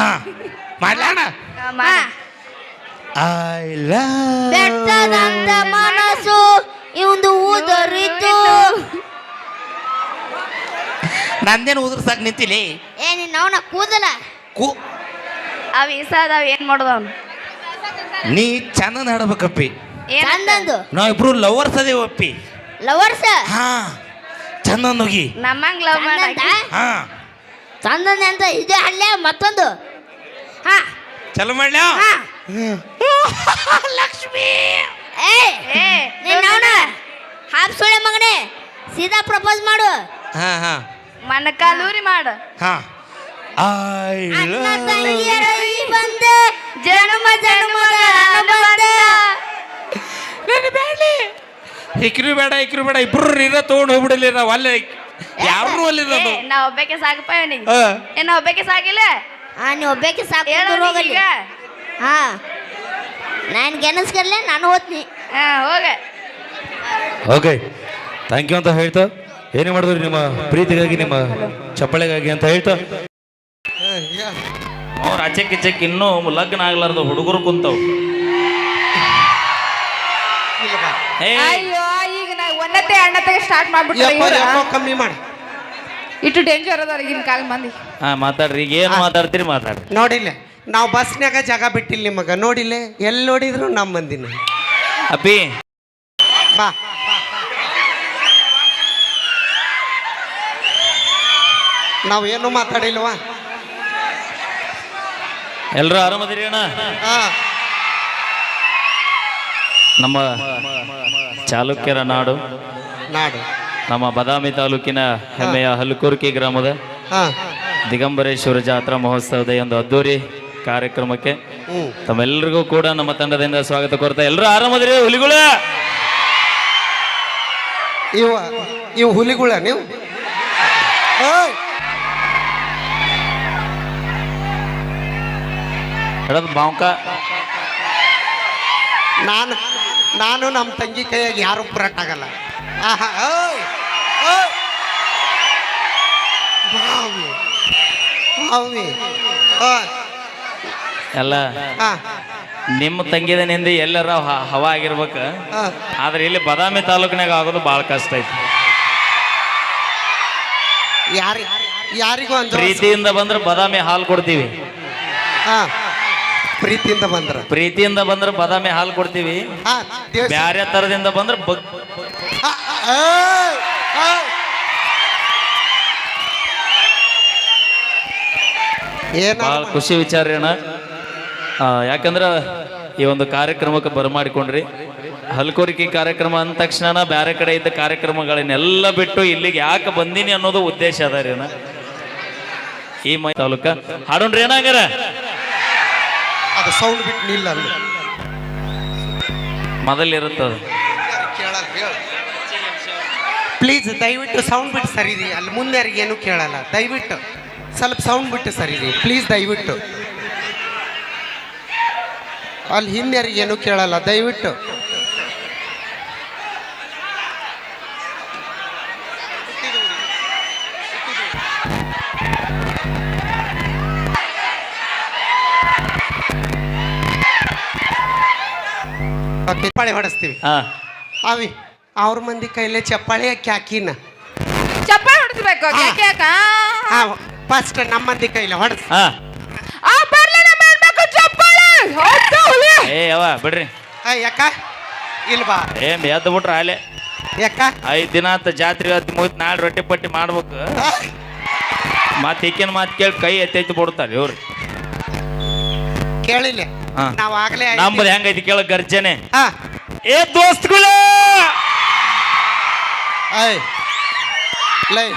S5: ಹಾ.
S4: ಹಾ. ಮಾಡ್ಲೇ ಅಣ್ಣ
S6: ಹಾ,
S5: ಹಾ
S6: ಮಾಡು.
S4: ಐ ಲವ್
S5: ಬೆಟ್ಟದಂತ ಮನಸ್ಸು ಇವಂದು ಊದರಿತು
S4: ನಂದೇನು ಉದುರ್ಸಕ್ ನಿಂತಿಲಿ?
S5: ಏ ನಿನ್ನ ಅವನ ಕೂದಲ?
S4: ಕೂ
S6: ಅವ ಈಸ ಅದಾವ ಏನ್ ಮಾಡೋದು ಅವನು?
S4: ನೀ ಚಂದ ನಡಬೇಕಪ್ಪಿ
S5: ಚಂದಂದು?
S4: ನಾವಿಬ್ರು ಲವರ್ಸ್ ಅದೇ ಒಪ್ಪಿ
S5: ಲವರ್ಸ್
S4: ಹಾ. ಚಂದನ್ ಹೋಗಿ.
S6: ನಮ್ಮಂಗ್ ಲವ್
S5: ಮಾಡಕ್ಕೆ
S6: ಮಾಡಾಕಿ.
S4: ಹಾ.
S5: ಚಂದನ್ ಅಂತ ಇದೆ ಅಲ್ಲೇ ಮತ್ತೊಂದು? ಹಾ.
S4: ಚಲೋ ಮಾಡ್ಲ?
S5: ಹಾ.
S4: ಲಕ್ಷ್ಮಿ!
S5: ಏ ಅವನ ಹಾಫ್ ಸೊಳ್ಳೆ ಮಗನೇ ಸೀದಾ ಪ್ರಪೋಸ್ ಮಾಡು.
S4: ಹಾ ಹಾ.
S6: ಮನಕಾಲೂರಿ ಮಾಡು.
S4: ಹಾ. ಐ
S5: ಅಣ್ಣ ತಂಗಿಯರ ಈ ಬಂದ.
S6: ಜನುಮ ಜನುಮದ ಅನುಬಂಧ.
S4: ಇಕ್ರು ಬೇಡ ಇಕ್ರು ಬೇಡ ಇಬ್ರು ನೀರ ತಗೊಂಡು ಹೋಗ್ಬಿಡಲಿ ನಾವು ಅಲ್ಲೇ ಯಾರು ಅಲ್ಲಿ
S6: ಏ, ನಾ ಒಬ್ಬಕ್ಕೆ ಸಾಕಪ್ಪ ಇವನಿಗೆ
S4: ಹಾ.
S6: ಏ ನಾ ಒಬ್ಬಕ್ಕೆ ಸಾಕಿಲ್ಲ?
S5: ಹಾ ನೀವು ಒಬ್ಬಕ್ಕೆ ಸಾಕು ದೂರ ಹೋಗಲಿ. ಹಾ. ನಾನು ಗೆನಸ್ಕರ್ಲೆ ನಾನು ಓದ್ತೀನಿ
S6: ಹಾ ಹೋಗ.
S4: ಓಕೆ. ಥ್ಯಾಂಕ್ ಯು ಅಂತ ಹೇಳ್ತಾ ಏನೇ ಮಾಡಿದ್ರಿ ನಿಮ್ಮ ಪ್ರೀತಿಗಾಗಿ ನಿಮ್ಮ ಚಪ್ಪಳೆಗಾಗಿ ಅಂತ ಹೇಳ್ತಾ?
S1: ಅವ್ರ ಆಚೆ ಕಿಚಕ್ ಇನ್ನೂ ಲಗ್ನ ಆಗ್ಲಾರ್ದು ಹುಡುಗರು ಕುಂತವ್
S7: ಅಯ್ಯೋ ಈಗ ನಾ ಒಂದತ್ತೆ ಅಣ್ಣತೆಗೆ ಸ್ಟಾರ್ಟ್
S2: ಮಾಡ್ಬಿಟ್ಟು ಕಮ್ಮಿ ಮಾಡಿ.
S7: ಇಟ್ಟು ಡೇಂಜರ್ ಅದ ಈಗಿನ ಕಾಲ ಮಂದಿ.
S1: ಹಾ ಮಾತಾಡ್ರಿ. ಈಗ ಏನು ಮಾತಾಡ್ತೀರಿ ಮಾತಾಡ್ರಿ.
S2: ನೋಡಿಲ್ಲ ನಾವು ಬಸ್ನ್ಯಾಗ ಜಾಗ ಬಿಟ್ಟಿಲ್ಲ ನಿಮಗ. ನೋಡಿಲ್ಲ ಎಲ್ಲಿ ನೋಡಿದ್ರು ನಮ್ಮ ಮಂದಿನ.
S1: ಅಪ್ಪಿ.
S2: ಬಾ. ಏನು ಮಾತಾಡಿಲ್ವಾ?
S1: ಎಲ್ಲರೂ ಆರಾಮದಿರಿ ಅಣ್ಣ?
S2: ಹಾ.
S1: ನಮ್ಮ ಚಾಲುಕ್ಯರ ನಾಡು.
S2: ನಾಡು.
S1: ನಮ್ಮ ಬದಾಮಿ ತಾಲೂಕಿನ ಹೆಮ್ಮೆಯ ಹಲ್ಕುರ್ಕಿ ಗ್ರಾಮದ
S2: ಹಾ.
S1: ದಿಗಂಬರೇಶ್ವರ ಜಾತ್ರಾ ಮಹೋತ್ಸವದ ಒಂದು ಅದ್ದೂರಿ ಕಾರ್ಯಕ್ರಮಕ್ಕೆ ತಮ್ಮೆಲ್ಲರಿಗೂ ಕೂಡ ನಮ್ಮ ತಂಡದಿಂದ ಸ್ವಾಗತ ಕೋರ್ತಾ ಎಲ್ಲರೂ ಆರಾಮದ್ರಿ ಹುಲಿಗುಳ?
S2: ಇವ ಇವು ಹುಲಿಗಳ ನೀವು?
S1: ಹೇಳೋದು ಬಾಂಕ
S2: ನಾನು ನಾನು ನಮ್ಮ ತಂಗಿ ಕೈಯಾಗಿ ಯಾರು ಆಗಲ್ಲ. ಆಹಾ ಓಯ್ ಓಯ್
S1: ಎಲ್ಲ ನಿಮ್ಮ ತಂಗಿದನಿಂದ ಎಲ್ಲರ ಹವ ಆಗಿರ್ಬೇಕು. ಆದ್ರೆ ಇಲ್ಲಿ ಬದಾಮಿ ತಾಲೂಕಿನಾಗ ಆಗೋದು ಭಾಳ ಕಷ್ಟ ಐತಿ.
S2: ಯಾರಿ ಯಾರಿಗೂ
S1: ಪ್ರೀತಿಯಿಂದ ಬಂದ್ರೆ ಬದಾಮಿ ಹಾಲು ಕೊಡ್ತೀವಿ.
S2: ಹಾ ಪ್ರೀತಿಯಿಂದ ಬಂದ್ರ.
S1: ಪ್ರೀತಿಯಿಂದ ಬಂದ್ರೆ ಬದಾಮಿ ಹಾಲು ಕೊಡ್ತೀವಿ. ಬ್ಯಾರೆ ತರದಿಂದ ಬಂದ್ರೆ ಬಗ್ ಭಾಳ ಖುಷಿ ವಿಚಾರ ರೀ ಅಣ್ಣ. ಯಾಕಂದ್ರೆ ಈ ಒಂದು ಕಾರ್ಯಕ್ರಮಕ್ಕೆ ಬರಮಾಡಿಕೊಂಡ್ರಿ. ಹಲ್ಕೋರಿಕೆ ಕಾರ್ಯಕ್ರಮ ಅಂದ ತಕ್ಷಣ ಬೇರೆ ಕಡೆ ಇದ್ದ ಕಾರ್ಯಕ್ರಮಗಳನ್ನೆಲ್ಲ ಬಿಟ್ಟು ಇಲ್ಲಿಗೆ ಯಾಕೆ ಬಂದೀನಿ ಅನ್ನೋದು ಉದ್ದೇಶ ಅದ ರೀ ಅಣ್ಣ. ಈ ಮೈ ತಾಲೂಕ. ಹಾಡೋಣ್ರಿ ಏನಾಗ್ಯಾರ
S2: ಅದು ಸೌಂಡ್ ಬಿಟ್ಟು ನಿಲ್ಲ ಅಲ್ಲಿ.
S1: ಮೊದಲಿರುತ್ತದ.
S2: ಪ್ಲೀಸ್ ದಯವಿಟ್ಟು ಸೌಂಡ್ ಬಿಟ್ಟು ಸರಿದಿ ಅಲ್ಲಿ ಮುಂದೆ ಯಾರಿಗೆ ಏನು ಕೇಳಲ್ಲ. ದಯವಿಟ್ಟು. ಸ್ವಲ್ಪ ಸೌಂಡ್ ಬಿಟ್ಟು ಸರಿರಿ ಪ್ಲೀಸ್ ದಯವಿಟ್ಟು. ಅಲ್ಲಿ ಏನು ಕೇಳಲ್ಲ ದಯವಿಟ್ಟು. ಚಪ್ಪಾಳೆ ಹೊಡೆಸ್ತೀವಿ.
S1: ಹಾ.
S2: ಅವಿ ಅವ್ರ ಮಂದಿ ಕೈಲೇ ಚಪ್ಪಾಳೆ ಕ್ಯಾಕಿನ
S7: ಚಪ್ಪಾಳೆ ಹೊಡಿಸ್ಬೇಕು ಯಾಕೆ ಯಾಕ
S2: ಹಾ ಫಸ್ಟ್ ನಮ್ಮ ಮಂದಿ ಕೈಲ ಹೊಡೆಸ್
S1: ಹಾ.
S7: ಆ ಬರ್ಲಿಲ್ಲ ಮಾಡ್ಬೇಕು ಚಪ್ಪಾಳೆ ಹೌದು ಹುಲಿ.
S1: ಏ ಅವ ಬಿಡ್ರಿ.
S2: ಹಾ ಯಾಕ? ಇಲ್ವಾ
S1: ಏ ಎದ್ದು ಬಿಟ್ರ ಆಲೆ
S2: ಯಾಕ?
S1: ಐದ್ ದಿನ ಅಂತ ಜಾತ್ರೆ ಹತ್ತಿ ಮುಗಿತ್ ನಾಳೆ ರೊಟ್ಟಿ ಪಟ್ಟಿ ಮಾಡ್ಬೇಕು. ಮತ್ತೆ ಈಕಿನ ಮಾತು ಕೇಳಿ ಕೈ ಎತ್ತಿ ಬಿಡ್ತಾರೆ ಇವ್ರು.
S2: ಕೇಳಿಲ್ಲ.
S1: ಹಾ.
S2: ನಾವ್ ಆಗ್ಲೇ ಐತಿ-
S1: ನಮ್ಮದು ಹೆಂಗೈತಿ ಕೇಳ ಗರ್ಜನೆ.
S2: ಹಾ.
S1: ಏ ದೋಸ್ತಗಳ
S2: ಐ ಲೈ.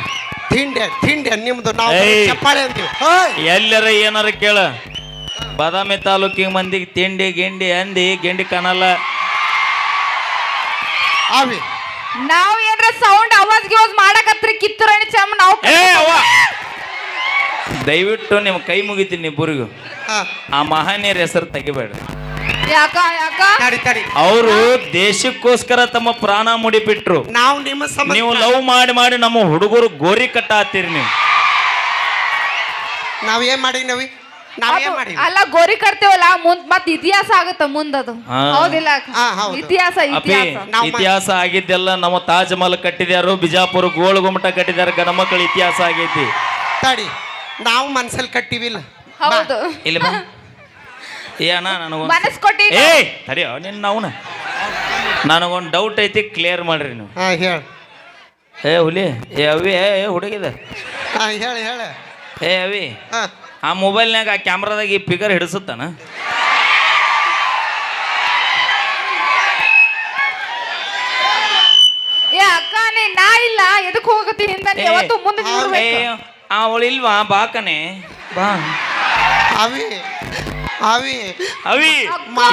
S2: ತಿಂಡೆ ತಿಂಡೆ ನಿಮ್ದು ನಾವು
S1: ಏಯ್.
S2: ಚಪ್ಪಾಳೆ ಅಂತೀವಿ. ಹೋಯ್
S1: ಎಲ್ಲರ ಏನಾರ ಕೇಳ. ಬಾದಾಮಿ ತಾಲೂಕಿಗೆ ಮಂದಿಗೆ ತಿಂಡಿ ಗಿಂಡಿ ಅಂದಿ ಗಿಂಡಿ ಕಾಣಲ್ಲ
S2: ಅವಿ
S7: ನಾವ್ ಏನ್ರ ಸೌಂಡ್ ಅವಾಜ್ ಗಿವಾಜ್ ಮಾಡಕತ್ರಿ ಕಿತ್ತೂರಾಣಿ ಚಮ್ಮ ನಾವು
S1: ಏ ಅವ್ವ. ದಯವಿಟ್ಟು ನಿಮ್ಮ ಕೈ ಮುಗಿತೀನಿ ಇಬ್ಬರಿಗೂ
S2: ಹಾ.
S1: ಆ ಮಹನೀಯರ ಹೆಸರು ತೆಗಿಬೇಡ
S7: ಯಾಕ ಯಾಕ?
S2: ತಡಿ ತಡಿ.
S1: ಅವರು ದೇಶಕ್ಕೋಸ್ಕರ ತಮ್ಮ ಪ್ರಾಣ ಮುಡಿಬಿಟ್ರು
S2: ನಾವು ನಿಮ್ಮ
S1: ನೀವು ಲವ್ ಮಾಡಿ ಮಾಡಿ ನಮ್ಮ ಹುಡುಗರು ಗೋರಿ ಕಟ್ಟಾತೀರಿ ನೀವು.
S2: ನಾವ್ ಏನ್ ಮಾಡಿನವಿ ನಾವ್ ಏನ್
S7: ಅಲ್ಲ ಗೋರಿ ಕಟ್ತೇವಲ್ಲ ಮುಂದ್ ಮತ್ ಇತಿಹಾಸ ಆಗತ್ತ ಮುಂದದು
S1: ಹಾ.
S7: ಹೌದಿಲ್ಲ?
S2: ಹಾ, ಹೌದು.
S7: ಇತಿಹಾಸ
S1: ಅಪಿ
S7: ಇತಿಹಾಸ.
S2: ನಾವು ಮಾ-
S1: ಇತಿಹಾಸ ಆಗಿದ್ದೆಲ್ಲ ನಮ್ಮ ತಾಜ್ ಮಹಲ್ ಕಟ್ಟಿದ್ಯಾರು ಬಿಜಾಪುರ ಗೋಳಗುಮಟ ಕಟ್ಟಿದ್ಯಾರ ಗಣ ಮಕ್ಕಳ ಇತಿಹಾಸ ಆಗೈತಿ
S2: ತಡಿ. ನಾವು ಮನ್ಸಲ್ಲಿ ಕಟ್ಟಿವಿಲ್ಲ.
S7: ಹೌದು.
S1: ಇಲ್ಲಿ ಬಾ. ಏ ಅಣ್ಣ ನನಗೊಂದು
S7: ಮನಸ್ ಕೊಟ್ಟಿ
S1: ಏ ತಡಿಯೋ ನಿನ್ನ ಅವನ. ನನಗೊಂದು ಡೌಟ್ ಐತಿ ಕ್ಲಿಯರ್ ಮಾಡ್ರಿ ನೀವು.
S2: ಹಾ ಹೇಳಿ.
S1: ಏ ಹುಲಿ ಏ ಅವಿ ಏ ಏ ಹುಡುಗಿದ.
S2: ಹಾ ಹೇಳಿ ಹೇಳಿ.
S1: ಏ ಅವಿ
S2: ಹಾಂ.
S1: ಆ ಮೊಬೈಲ್ನಾಗ ಆ ಕ್ಯಾಮ್ರಾದಾಗ ಈ ಫಿಗರ್ ಹಿಡಿಸುತ್ತಾನ?
S7: ಏ ಅಕ್ಕ ನೀ ನಾ ಇಲ್ಲ ಎದಕ್ ಹೋಗತ್ತೀನಿ ಹೋಗತಿ ಹಿಂದ ನೀ ಯಾವತ್ತು ಮುಂದೆ ನೋಡ್ಬೇಕು
S1: ಅವಳು ಇಲ್ವಾ ಬಾಕನೆ? ಬಾ.
S2: ಅವಿ ಅವಿ.
S1: ಅವಿ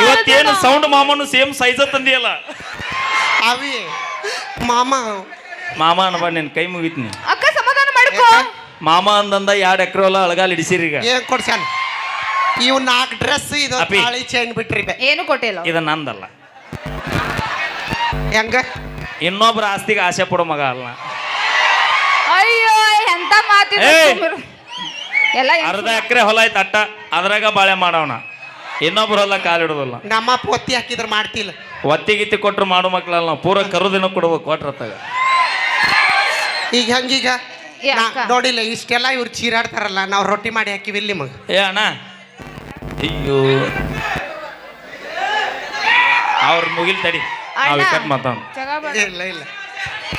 S1: ಇವತ್ತೇನು ಸೌಂಡ್ ಮಾಮನು ಸೇಮ್ ಸೈಜ ತಂದಿಯಲ್ಲ?
S2: ಅವಿ. ಮಾಮ.
S1: ಮಾಮ ಅನ್ಬಾ ನಿನ್ ಕೈ ಮುಗಿತೀನಿ
S7: ಅಕ್ಕ ಸಮಾಧಾನ ಮಾಡ್ಕೋ.
S1: ಮಾಮ ಅಂದಂದ ಎರಡು ಎಕರೆ ಹೊಲ ಅಳಗಾಲ್ ಹಿಡಿಸಿರಿ ಈಗ.
S2: ಏನ್ ಕೊಡ್ಸ್ಯಾನ? ಇವ್ ನಾಲ್ಕು ಡ್ರೆಸ್ ಇದು
S1: ಅಪ್ಪಿ.
S2: ತಾಳಿ ಚೈನ್ ಬಿಟ್ರಿ ಬೆ.
S7: ಏನು ಕೊಟ್ಟಿಲ್ಲ?
S1: ಇದು ನಂದಲ್ಲ.
S2: ಹೆಂಗ?
S1: ಇನ್ನೊಬ್ರ ಆಸ್ತಿಗೆ ಆಸೆ ಪಡೋ ಮಗ ಅಲ್ಲ.
S7: ಅಯ್ಯೋ ಎಂತ ಮಾತಿದ! ಎಲ್ಲ
S1: ಅರ್ಧ ಎಕರೆ ಹೊಲ ಐತೆ ಅಟ್ಟ ಅದ್ರಾಗ ಬಾಳೆ ಮಾಡೋಣ. ಇನ್ನೊಬ್ರು ಹೊಲ ಕಾಲಿಡೋದಿಲ್ಲ
S2: ನಮ್ಮ ಪೊತ್ತಿ ಹಾಕಿದ್ರೆ ಮಾಡ್ತಿಲ್ಲ.
S1: ಒತ್ತಿ ಗಿತ್ತಿ ಕೊಟ್ರು ಮಾಡೋ ಮಕ್ಳಲ್ಲ ನಾವು. ಪೂರ ಕರುದಿನ ಕೊಡ್ಬೇಕು ಕೊಟ್ರತ್ತಾಗ
S2: ಈಗ ಹೆಂಗೀಗ
S7: ಏ
S2: ನಾ-
S7: ಅಕ್ಕ.
S2: ನೋಡಿಲ್ಲ ಇಷ್ಟೆಲ್ಲ ಇವ್ರು ಚೀರಾಡ್ತಾರಲ್ಲ ನಾವು ರೊಟ್ಟಿ ಮಾಡಿ ಹಾಕಿವಿ ಇಲ್ಲಿ ಮಗ.
S1: ಏ ಅಣ್ಣ. ಅಯ್ಯೋ. ಅವ್ರ ಮುಗಿಲ್ ತಡಿ. ನಾವು
S7: ಅಣ್ಣ.
S1: ವಿಕಟ್ ಮಾತಾಡ
S7: ಜಗ ಬೇಡ.
S2: ಇಲ್ಲ ಇಲ್ಲ.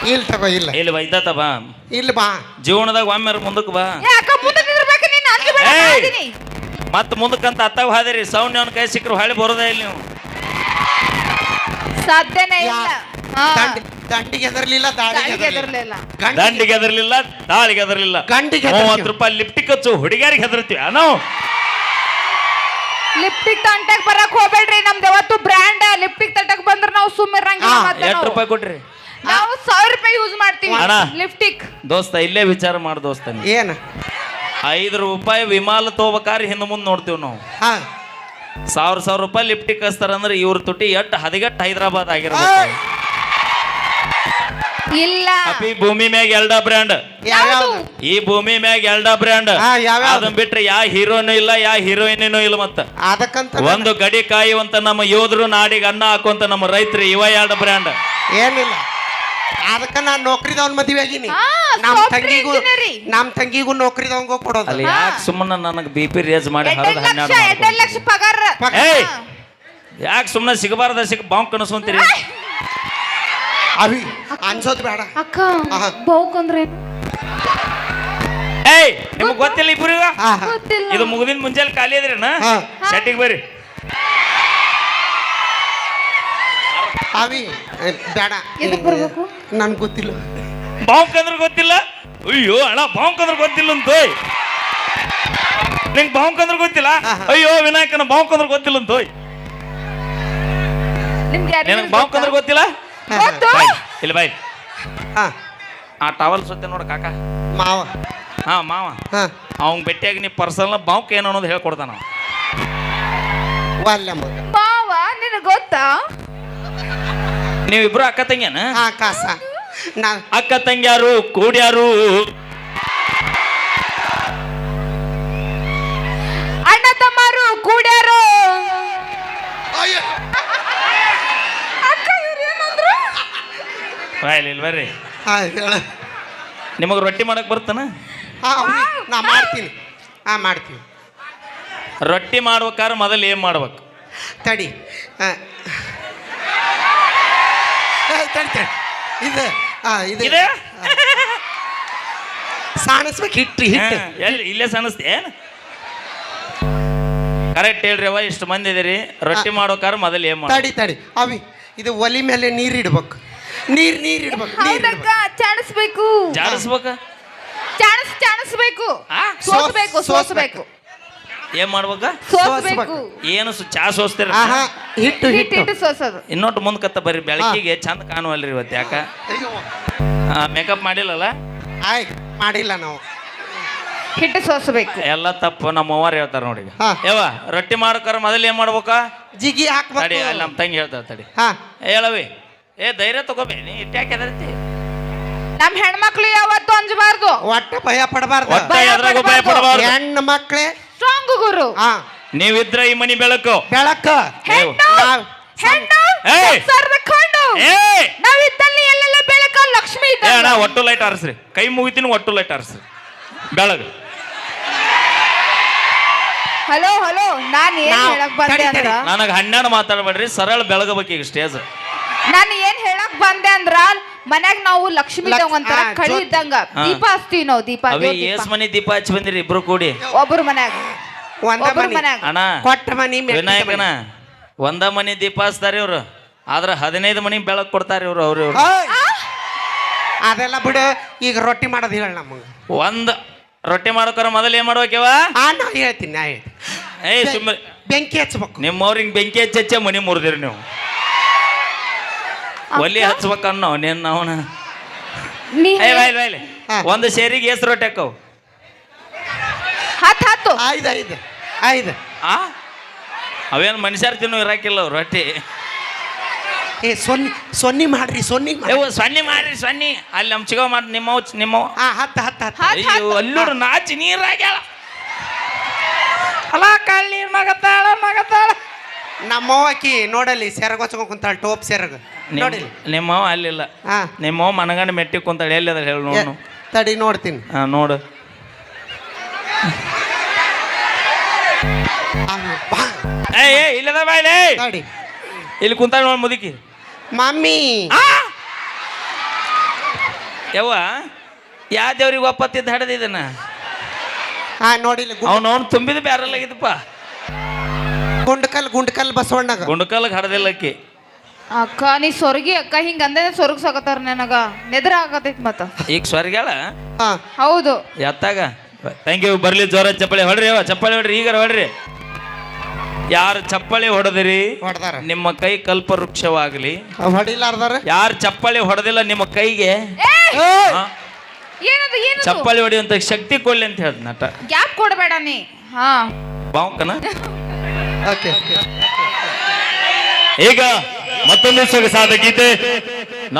S2: ಇಲ್ಲ ತಗೋ ಇಲ್ಲ.
S1: ಇಲ್ಲಿ ವೈದತ ಬಾ.
S2: ಇಲ್ಲ ಬಾ.
S1: ಜೀವನದಾಗ ಒಮ್ಮೆ ಮುಂದಕ್ಕೆ ಬಾ.
S7: ಏ ಅಕ್ಕ ಮುಂದೆ ನಿಂದಿರ್ಬೇಕು ನೀನು ಅಂಜು ಬೇಡ
S1: ಏಯ್!
S7: ಮಾಡಿದೀನಿ.
S1: ಮತ್ ಮುಂದಕ್ಕಂತ ಅತ್ತಾಗ ಹಾದಿರಿ. ಸೌಂಡ್ ಅವನ ಕೈ ಸಿಕ್ಕರು ಹಳಿ ಬರೋದೇ ಇಲ್ಲ ನೀವು.
S7: ಸಾಧ್ಯನೇ ಇಲ್ಲ. ಹಾ.
S2: ದಂಡಿಗೆ ಎದರ್ಲಿಲ್ಲ ದಾಳಿಗೆ
S1: ದಂಡಿಗೆ ಹೆದರ್ಲಿಲ್ಲ ತಾಳಿಗೆ ಹೆದರ್ಲಿಲ್ಲ.
S2: ಗಂಡಿಗೆ ಹೆದರ್ತೀವಿ.
S1: ಮೂವತ್ತು ರೂಪಾಯಿ ಲಿಪ್ಟಿಕ್ ಹಚ್ಚು ಹುಡುಗಿಯರಿಗೆ ಹೆದರ್ತೀವಿ. ನಾವು
S7: ಲಿಪ್ಟಿಕ್ ತಂಟಕ್ ಬರಕ್ ಹೋಗ್ಬೇಡ್ರಿ. ನಮ್ದು ಯಾವತ್ತು ಬ್ರ್ಯಾಂಡ್ ಲಿಪ್ಟಿಕ್ ತಂಟಕ್ ಬಂದ್ರ ನಾವು ಸುಮ್ಮಿರಂಗಿಲ್ಲ
S2: ಹಾ,
S7: ಮತ್ತೆ
S1: ಎಷ್ಟು
S7: ನಾವು.
S1: ರೂಪಾಯಿ ಕೊಡ್ರಿ
S7: ನಾವು ಸಾವಿರ ರೂಪಾಯಿ ಯೂಸ್ ಮಾಡ್ತೀವಿ.
S1: ಅಣ್ಣ.
S7: ಲಿಪ್ಟಿಕ್.
S1: ದೋಸ್ತ ಇಲ್ಲೇ ವಿಚಾರ ಮಾಡು ದೋಸ್ತ ನೀ.
S2: ಏನ?
S1: ಐದು ರೂಪಾಯಿ ವಿಮಾಲ ತಗೋಬೇಕಾದ್ರೆ ಹಿಂದೆ ಮುಂದೆ ನೋಡ್ತೀವಿ ನಾವು.
S2: ಹಾ.
S1: ಸಾವಿರ ಸಾವಿರ ರೂಪಾಯಿ ಲಿಫ್ಟಿ ಕಸ್ತಾರ ಅಂದ್ರೆ ಇವ್ರ ತುಟಿ ಎಟ್ ಹದಿಗಟ್ಟು ಹೈದರಾಬಾದ್! ಆಗಿರ್ಬೇಕು.
S7: ಇಲ್ಲ.
S1: ಅಪ್ಪಿ ಭೂಮಿ ಮ್ಯಾಗ ಎಲ್ಡ ಬ್ರ್ಯಾಂಡ್?
S2: ಯಾವ್ಯಾವ್ದು?
S1: ಈ ಭೂಮಿ ಮ್ಯಾಗ ಎಲ್ಡ ಬ್ರ್ಯಾಂಡ್?
S2: ಆ, ಯಾವ್ಯಾವ್ದು?
S1: ಬಿಟ್ರೆ ಯಾ ಹೀರೋನು ಇಲ್ಲ ಯಾ ಹೀರೋಯಿನೂ ಇಲ್ಲ ಮತ್ತ.
S2: ಅದಕ್ಕಂತ
S1: ಒಂದು ಗಡಿ ಕಾಯುವಂತ ನಮ್ಮ ಯೋಧರು ನಾಡಿಗೆ ಅನ್ನ ಹಾಕುವಂತ ನಮ್ಮ ರೈತರು ಇವ ಎರಡು ಬ್ರ್ಯಾಂಡ್.
S2: ಏನಿಲ್ಲ. ಅದಕ್ಕ ನಾನ್ ನೌಕರಿದವನ್ ಮದ್ವೆ ಆಗೀನಿ. ನಮ್ಮ
S7: software
S2: ತಂಗಿಗೂ
S7: engineering.
S2: ನಮ್ ತಂಗಿಗೂ ನೌಕರಿದವಂಗೂ ಕೊಡೋದು.
S1: ಅಲ್ಲಿ ಯಾಕೆ ಸುಮ್ಮನೆ ನನಗೆ ಬಿ ಪಿ ರೇಜ್ ಮಾಡಿ ಹರಿದ
S7: ಎರಡೆರಡು ಲಕ್ಷ
S1: ಹನ್ನೆರಡು
S7: ಎರಡೆರಡು ಲಕ್ಷ ಪಗಾರ.
S1: ಏಯ್! ಯಾಕೆ ಸುಮ್ಮನೆ ಸಿಗಬಾರ್ದ ಸಿಗ ಬಾಂಬ್ ಕನಸ್ಕೊಂತೀರಿ
S2: ಅವಿ ಅನ್ಸೋದ್ ಬೇಡ.
S3: ಅಕ್ಕ
S2: ಆಹಾ.
S3: ಬೌಕ್ ಅಂದ್ರೆ?
S1: ಏಯ್ ನಿಮ್ಗೆ ಗೊತ್ತಿಲ್ಲ ಇಬ್ಬರಿಗ
S3: ಗೊತ್ತಿಲ್ಲ.
S1: ಇದು ಮುಗಿದಿನ ಮುಂಜಾನೆ ಖಾಲಿ ಅದ್ರಿ
S2: ಹಾ.
S1: ಸೆಟ್ಟಿಗೆ ಬರ್ರಿ
S2: ಏ, ಬೇಡ.
S3: ಎದಕ್ ಬರ್ಬೇಕು?
S2: ನನ್ ಗೊತ್ತಿಲ್ಲ.
S1: ಬಾಂಕ್ ಅಂದ್ರೆ ಗೊತ್ತಿಲ್ಲ? ಅಯ್ಯೋ ಅಣ್ಣ ಬಾಂಕ್ ಅಂದ್ರೆ ಗೊತ್ತಿಲ್ಲ ಅಂತ. ನಿಂಗೆ ಬಾಂಕ್ ಅಂದ್ರೆ ಗೊತ್ತಿಲ್ಲ? ಅಯ್ಯೋ ವಿನಾಯಕನ ಬಾಂಕ್ ಅಂದ್ರೆ ಗೊತ್ತಿಲ್ಲ ಅಂತ.
S7: ನಿಮ್ಗೆ
S1: ನಿನಗೆ ಬಾಂಕ್ ಅಂದ್ರೆ ಗೊತ್ತಿಲ್ಲ?
S7: ಗೊತ್ತು.
S1: ಬಾಯ್. ಇಲ್ಲಿ ಬಾಯ್.
S2: ಹಾ.
S1: ಆ ಟವಲ್ ಸುತ್ತೆ ನೋಡ ಕಾಕ.
S2: ಮಾವ.
S1: ಹಾ ಮಾವ.
S2: ಹಾ.
S1: ಅವ್ನ್ ಭೇಟಿಯಾಗಿ ನೀ ಪರ್ಸನಲ್ ಬಾಂಕ್ ಏನು ಅನ್ನೋದು ಹೇಳ್ಕೊಡ್ತಾನ.
S2: ಮಗ.
S7: ಮಾವ ನಿನಗೆ ಗೊತ್ತಾ?
S1: ನೀವಿಬ್ರು ಅಕ್ಕ ತಂಗಿಯನ?
S2: ಹಾ ಕಾಸ ನಾ
S1: ಅಕ್ಕ ತಂಗಿಯಾರು ಕೂಡ್ಯಾರು?
S7: ಅಣ್ಣ ತಮ್ಮರು ಕೂಡ್ಯಾರು? ಅಕ್ಕ ಇವ್ರು ಏನಂದ್ರು?
S1: ಇಲ್ಲಿ ಬರ್ರಿ.
S2: ಹಾ ಹೇಳ.
S1: ನಿಮಗೆ ರೊಟ್ಟಿ ಮಾಡಕ್ ಬರ್ತಾನ
S2: ಹಾ ನಾ ಮಾಡ್ತೀನಿ. ಹಾ ಮಾಡ್ತೀನಿ.
S1: ರೊಟ್ಟಿ ಮಾಡ್ಬೇಕಾದ್ರೆ ಮೊದಲು ಏನು ಮಾಡ್ಬೇಕು?
S2: ತಡಿ. ಆ. ಏ, ತಡಿ ತಡಿ ಇದು ಇದು.
S1: ಇದೆ?
S2: ಸಾಣಿಸ್ಬೇಕು ಹಿಟ್ಟು ಹಿಟ್ಟು
S1: ಹಾ, ಎಲ್ಲಿ ಇಲ್ಲೇ ಸನಸ್ತಿ ಏನ್? ಕರೆಕ್ಟ್ ಹೇಳ್ರಿ ಅವ ಇಷ್ಟು ಮಂದಿ ಇದೀರಿ. ರೊಟ್ಟಿ ಮಾಡೋಕಾರ ಮೊದಲು ಏನು ಮಾಡ
S2: ತಡಿ ತಡಿ. ಅವಿ ಇದು ಒಲಿ ಮೇಲೆ ನೀರ್ ಇಡ್ಬೇಕು. ನೀರ್ ನೀರ್ ಇಡ್ಬೇಕು ನೀರ್
S7: ಹೌದಕ್ಕ
S2: ಇಡ್ಬೇಕು.
S7: ಚಾಣಿಸ್ಬೇಕು.
S1: ಜಾರಿಸ್ಬೇಕ
S7: ಚಾಣಿಸ್ ಚಾಣಿಸ್ಬೇಕು.
S1: ಆ?
S7: ಸೋಸ್ಬೇಕು
S2: ಸೋಸ್-
S7: ಸೋಸ್ಬೇಕು.
S1: ಏನ್ ಮಾಡ್ಬೇಕ
S7: ಸೋಸ್ಬೇಕು.
S1: ಏನು ಸು ಚಾ ಸೋಸ್ತೀರ?
S2: ಆಹಾ ಹಿಟ್ಟು
S7: ಹಿಟ್ಟು
S2: ಹಿಟ್ಟು.
S7: ಹಿಟ್ಟು ಸೋಸೋದು.
S1: ಇನ್ನೊಟ್ಟು ಮುಂದ್ಕತ್ತ ಬರ್ರಿ ಬೆಳಕಿಗೆ ಚಂದ ಕಾಣುವಲ್ರಿ ಇವತ್ತು ಯಾಕ?
S2: ಅಯ್ಯೋ.
S1: ಮೇಕಪ್ ಮಾಡಿಲ್ಲಲ್ಲ?
S2: ಆಯ್ ಮಾಡಿಲ್ಲ ನಾವು.
S7: ಹಿಟ್ಟು ಸೋಸಬೇಕು.
S1: ಎಲ್ಲ ತಪ್ಪು ನಮ್ಮ ಅವ್ವಾರು ಹೇಳ್ತಾರ ನೋಡಿ ಈಗ.
S2: ಹಾ.
S1: ಯವ್ವ ರೊಟ್ಟಿ ಮಾರಕರ ಮೊದಲು ಏನ್ ಮಾಡ್ಬೇಕ?
S2: ಜಿಗಿ
S1: ತಡಿ
S2: ಹಾಕ್ಬೇಕು
S1: ಅಲ್ಲಿ ನಮ್ಮ ತಂಗಿ ಹೇಳ್ತಾರ ತಡಿ.
S2: ಹಾ.
S1: ಹೇಳವಿ ಏ ಧೈರ್ಯ ತಗೋಬೇನಿ ಇಟ್ಯಾಕೆ ಎದರ್ತಿ
S7: ನಮ್ ಹೆಣ್ಮಕ್ಳು ಯಾವತ್ತು ಅಂಜಬಾರ್ದು.
S2: ಒಟ್ಟ ಭಯ ಪಡಬಾರ್ದು.
S1: ಒಟ್ಟ ಎದ್ರಾಗೂ ಭಯ ಪಡಬಾರ್ದು.
S2: ಹೆಣ್ಣು ಮಕ್ಳೇ
S7: ಸ್ಟ್ರಾಂಗ್ ಗುರು.
S2: ಹಾ
S1: ನೀವಿದ್ರ ಈ ಮನಿ ಬೆಳಕು.
S2: ಬೆಳಕು.
S7: ಹೆಣ್ಣು.
S2: ನಾವ್
S7: ಹೆಣ್ಣು.
S1: ಏಯ್!
S7: ಸಂಸಾರದ ಕಣ್ಣು
S1: ಏ.
S7: ನಾವಿದ್ದಲ್ಲಿ ಎಲ್ಲೆಲ್ಲ ಬೆಳಕ ಲಕ್ಷ್ಮಿ
S1: ಏ
S7: ಇದ್ದಂಗ.
S1: ಅಣ್ಣ ಒಟ್ಟು ಲೈಟ್ ಆರಿಸ್ರಿ. ಕೈ ಮುಗಿತೀನಿ ಒಟ್ಟು ಲೈಟ್ ಆರಿಸ್ರಿ. ಬೆಳಗ್.
S7: ಹಲೋ ಹಲೋ ನಾನ್ ಏನ್
S2: ನಾವ್-
S7: ಹೇಳಕ್ ಬಂದೆ
S2: ತಡಿ,
S7: ಅಂದ್ರ?
S2: ತಡಿ.
S1: ನನಗೆ ಹನ್ನೆರಡು ಮಾತಾಡಬೇಡ್ರಿ ಸರಳ ಬೆಳಗಬೇಕು ಈಗ ಸ್ಟೇಜ್
S7: ನಾನು ಏನ್ ಹೇಳಕ್ ಬಂದೆ ಅಂದ್ರ ಮನ್ಯಾಗ ನಾವು ಲಕ್ಷ್ಮಿ
S2: ಲಕ್ಷ್-
S7: ಒಂಥರ
S2: ಆ,
S7: ಕಳಿ. ಇದ್ದಂಗ.
S1: ಹಾ.
S7: ದೀಪ ಹಚ್ತೀವಿ ನಾವು ದೀಪ
S1: ಮನೆ
S7: ದೇವ್ರ್ ದೀಪ.
S1: ಏಸ್ ಮನಿ ದೀಪ ಹಚ್ಚಿ ಬಂದಿರಿ ಇಬ್ರು ಕೂಡಿ?
S7: ಒಬ್ರು ಮನ್ಯಾಗ.
S2: ಒಂದ
S7: ಒಬ್ರು
S2: ಮನಿ.
S7: ಮನ್ಯಾಗ.
S1: ಅಣ್ಣ
S2: ಕೊಟ್ಟ ಮನಿ ಮೆಟ್ಟಿದ
S1: ವಿನಾಯಕನ
S2: ಮನಿ.
S1: ಒಂದ ಮನಿ ದೀಪ ಹಚ್ತಾರೆ ಇವ್ರು. ಆದ್ರ ಹದಿನೈದು ಮನಿ ಬೆಳಕು ಕೊಡ್ತಾರೆ ಇವ್ರು ಅವ್ರು ಇವ್ರು!
S2: ಅದೆಲ್ಲ ಬಿಡು ಈಗ ರೊಟ್ಟಿ ಮಾಡೋದು ಹೇಳ ನಮಗೆ.
S1: ಒಂದ್ ರೊಟ್ಟಿ ಮಾಡೋಕರ ಮೊದಲು ಏನ್ ಮಾಡ್ಬೇಕವ?
S2: ಆ ನಾ ಹೇಳ್ತೀನಿ ನಾ ಹೇಳ್ತೀನಿ.
S1: ಸುಮ್ಮ
S2: ಬೆಂಕಿ ಹಚ್ಬೇಕು.
S1: ನಿಮ್ಮವ್ರಿಗೆ ಬೆಂಕಿ ಹಚ್ಚೆ ಮನಿ ಮುರಿದಿರಿ ನೀವು. ಒಲಿ ಹಚ್ಬೇಕನ್ನೋ ನಿನ್ನ ಅವನ.
S7: ನೀ
S1: ಒಂದು ಸೇರಿಗೆ ಎಷ್ಟು ರೊಟ್ಟಿ ಹಾಕವು
S7: ಹತ್ತು ಹತ್ತು.
S2: ಐದು ಐದು ಐದು.
S1: ಆ? ಅವೇನು ಮನುಷ್ಯರು ತಿನ್ನು ಇರಾಕಿಲ್ಲ ಅವು ರೊಟ್ಟಿ.
S2: ಏ ಸೊನ್ನಿ ಸೊನ್ನಿ ಮಾಡ್ರಿ ಸೊನ್ನಿ ಸೊನ್ನಿ
S1: ಇವು ಸೊನ್ನೆ ಮಾಡ್ರಿ ಸೊನ್ನಿ. ಅಲ್ಲಿ ನಮ್ಮ ಚಿಗೋ ಮಾಡಿ ನಿಮ್ಮವ್ ನಿಮ್ಮವ್
S2: ಆ ಹತ್ತು ಹತ್ತು ಹತ್ತು.
S1: ಅಯ್ಯೋ ಅಲ್ಲೂರು ನಾಚಿ ನೀರಾಗ್ಯಾಳ. ಅಲ್ಲ ಕಳ್ಳಿ ಮಗತಾಳ ಮಗತಾಳ.
S2: ನಮ್ಮವ್ವಕಿ ನೋಡಲಿ ನೋಡಲ್ಲಿ ಹೊಚ್ಕೊಂಡ್ ಕುಂತಾಳ ಟೋಪ್ ಸೆರಗ್. ನೋಡಿಲಿ?
S1: ನಿಮ್ಮವ್ ಅಲ್ಲಿಲ್ಲ.
S2: ಹಾ.
S1: ನಿಮ್ಮವ್ ಮನಗಂಡ ಮೆಟ್ಟಿ ಕುಂತಾಳೆ ಎಲ್ಲಿ ಅದ ಹೇಳಿ ನೋಡು.
S2: ತಡಿ ನೋಡ್ತೀನಿ.
S1: ಹಾ ನೋಡು.
S2: ಆ, ಬಾ,
S1: ಏ ಏ ಇಲ್ಲದ ಬಾಯ್ಲೆ
S2: ತಡಿ.
S1: ಇಲ್ಲಿ ಕುಂತಾಳ ನೋಡಿ ಮುದುಕಿ.
S2: ಮಮ್ಮಿ.
S1: ಆ! ಯವ್ವ ಯಾ ದೇವ್ರಿಗೆ ಒಪ್ಪತ್ತಿದ್ದ ಹಡದಿದನ
S2: ಹಾ ನೋಡಿಲ್ಲ
S1: ಅವ್ನು ತುಂಬಿದ ಬ್ಯಾರಲ್ಲಾಗಿದ್ದಪ್ಪ
S2: ಗುಂಡ್ಕಲ್ ಗುಂಡ್ಕಲ್ ಬಸವಣ್ಣಗ.
S1: ಗುಂಡಕಲ್ಗೆ ಹಡದಿಲ್ಲಕ್ಕಿ
S7: ಅಕ್ಕ ನೀ ಸ್ವರ್ಗಿ ಅಕ್ಕ ಹಿಂಗ ಅಂದೆ ಸ್ವರ್ಗ ಸಾಕತ್ತಾರ ನನಗ. ನೆದ್ರ ಆಗತೈತ್ ಮತ್ತ.
S1: ಈಗ ಸ್ವರ್ಗ್ಯಾಳ?
S2: ಹಾ.
S7: ಹೌದು.
S1: ಎತ್ತಾಗ? ಥ್ಯಾಂಕ್ ಯು ಬರ್ಲಿ ಜೋರ ಚಪ್ಪಳಿ ಹೊಡ್ರಿ ಅವ ಚಪ್ಪಳಿ ಹೊಡ್ರಿ ಈಗ ಹೊಡ್ರಿ. ಯಾರು ಚಪ್ಪಳಿ ಹೊಡೆದಿರಿ
S2: ಹೊಡ್ದಾರ.
S1: ನಿಮ್ಮ ಕೈ ಕಲ್ಪವೃಕ್ಷವಾಗಲಿ.
S2: ಹೊಡಿಲಾರ್ದಾರ?
S1: ಯಾರು ಚಪ್ಪಳಿ ಹೊಡೆದಿಲ್ಲ ನಿಮ್ಮ ಕೈಗೆ? ಹಾ,
S7: ಏನದು ಏನು
S1: ಚಪ್ಪಳಿ ಹೊಡೆಯುವಂತ ಶಕ್ತಿ ಕೊಡ್ಲಿ ಅಂತ ಹೇಳ್ದ ನಟ.
S7: ಗ್ಯಾಪ್ ಕೊಡಬೇಡ ನೀ. ಹಾ.
S1: ಬಾವುಕನ
S2: ಓಕೆ.
S1: ಈಗ ಮತ್ತೊಂದು ಸೊಗಸಾದ ಗೀತೆ ನಮ್ಮ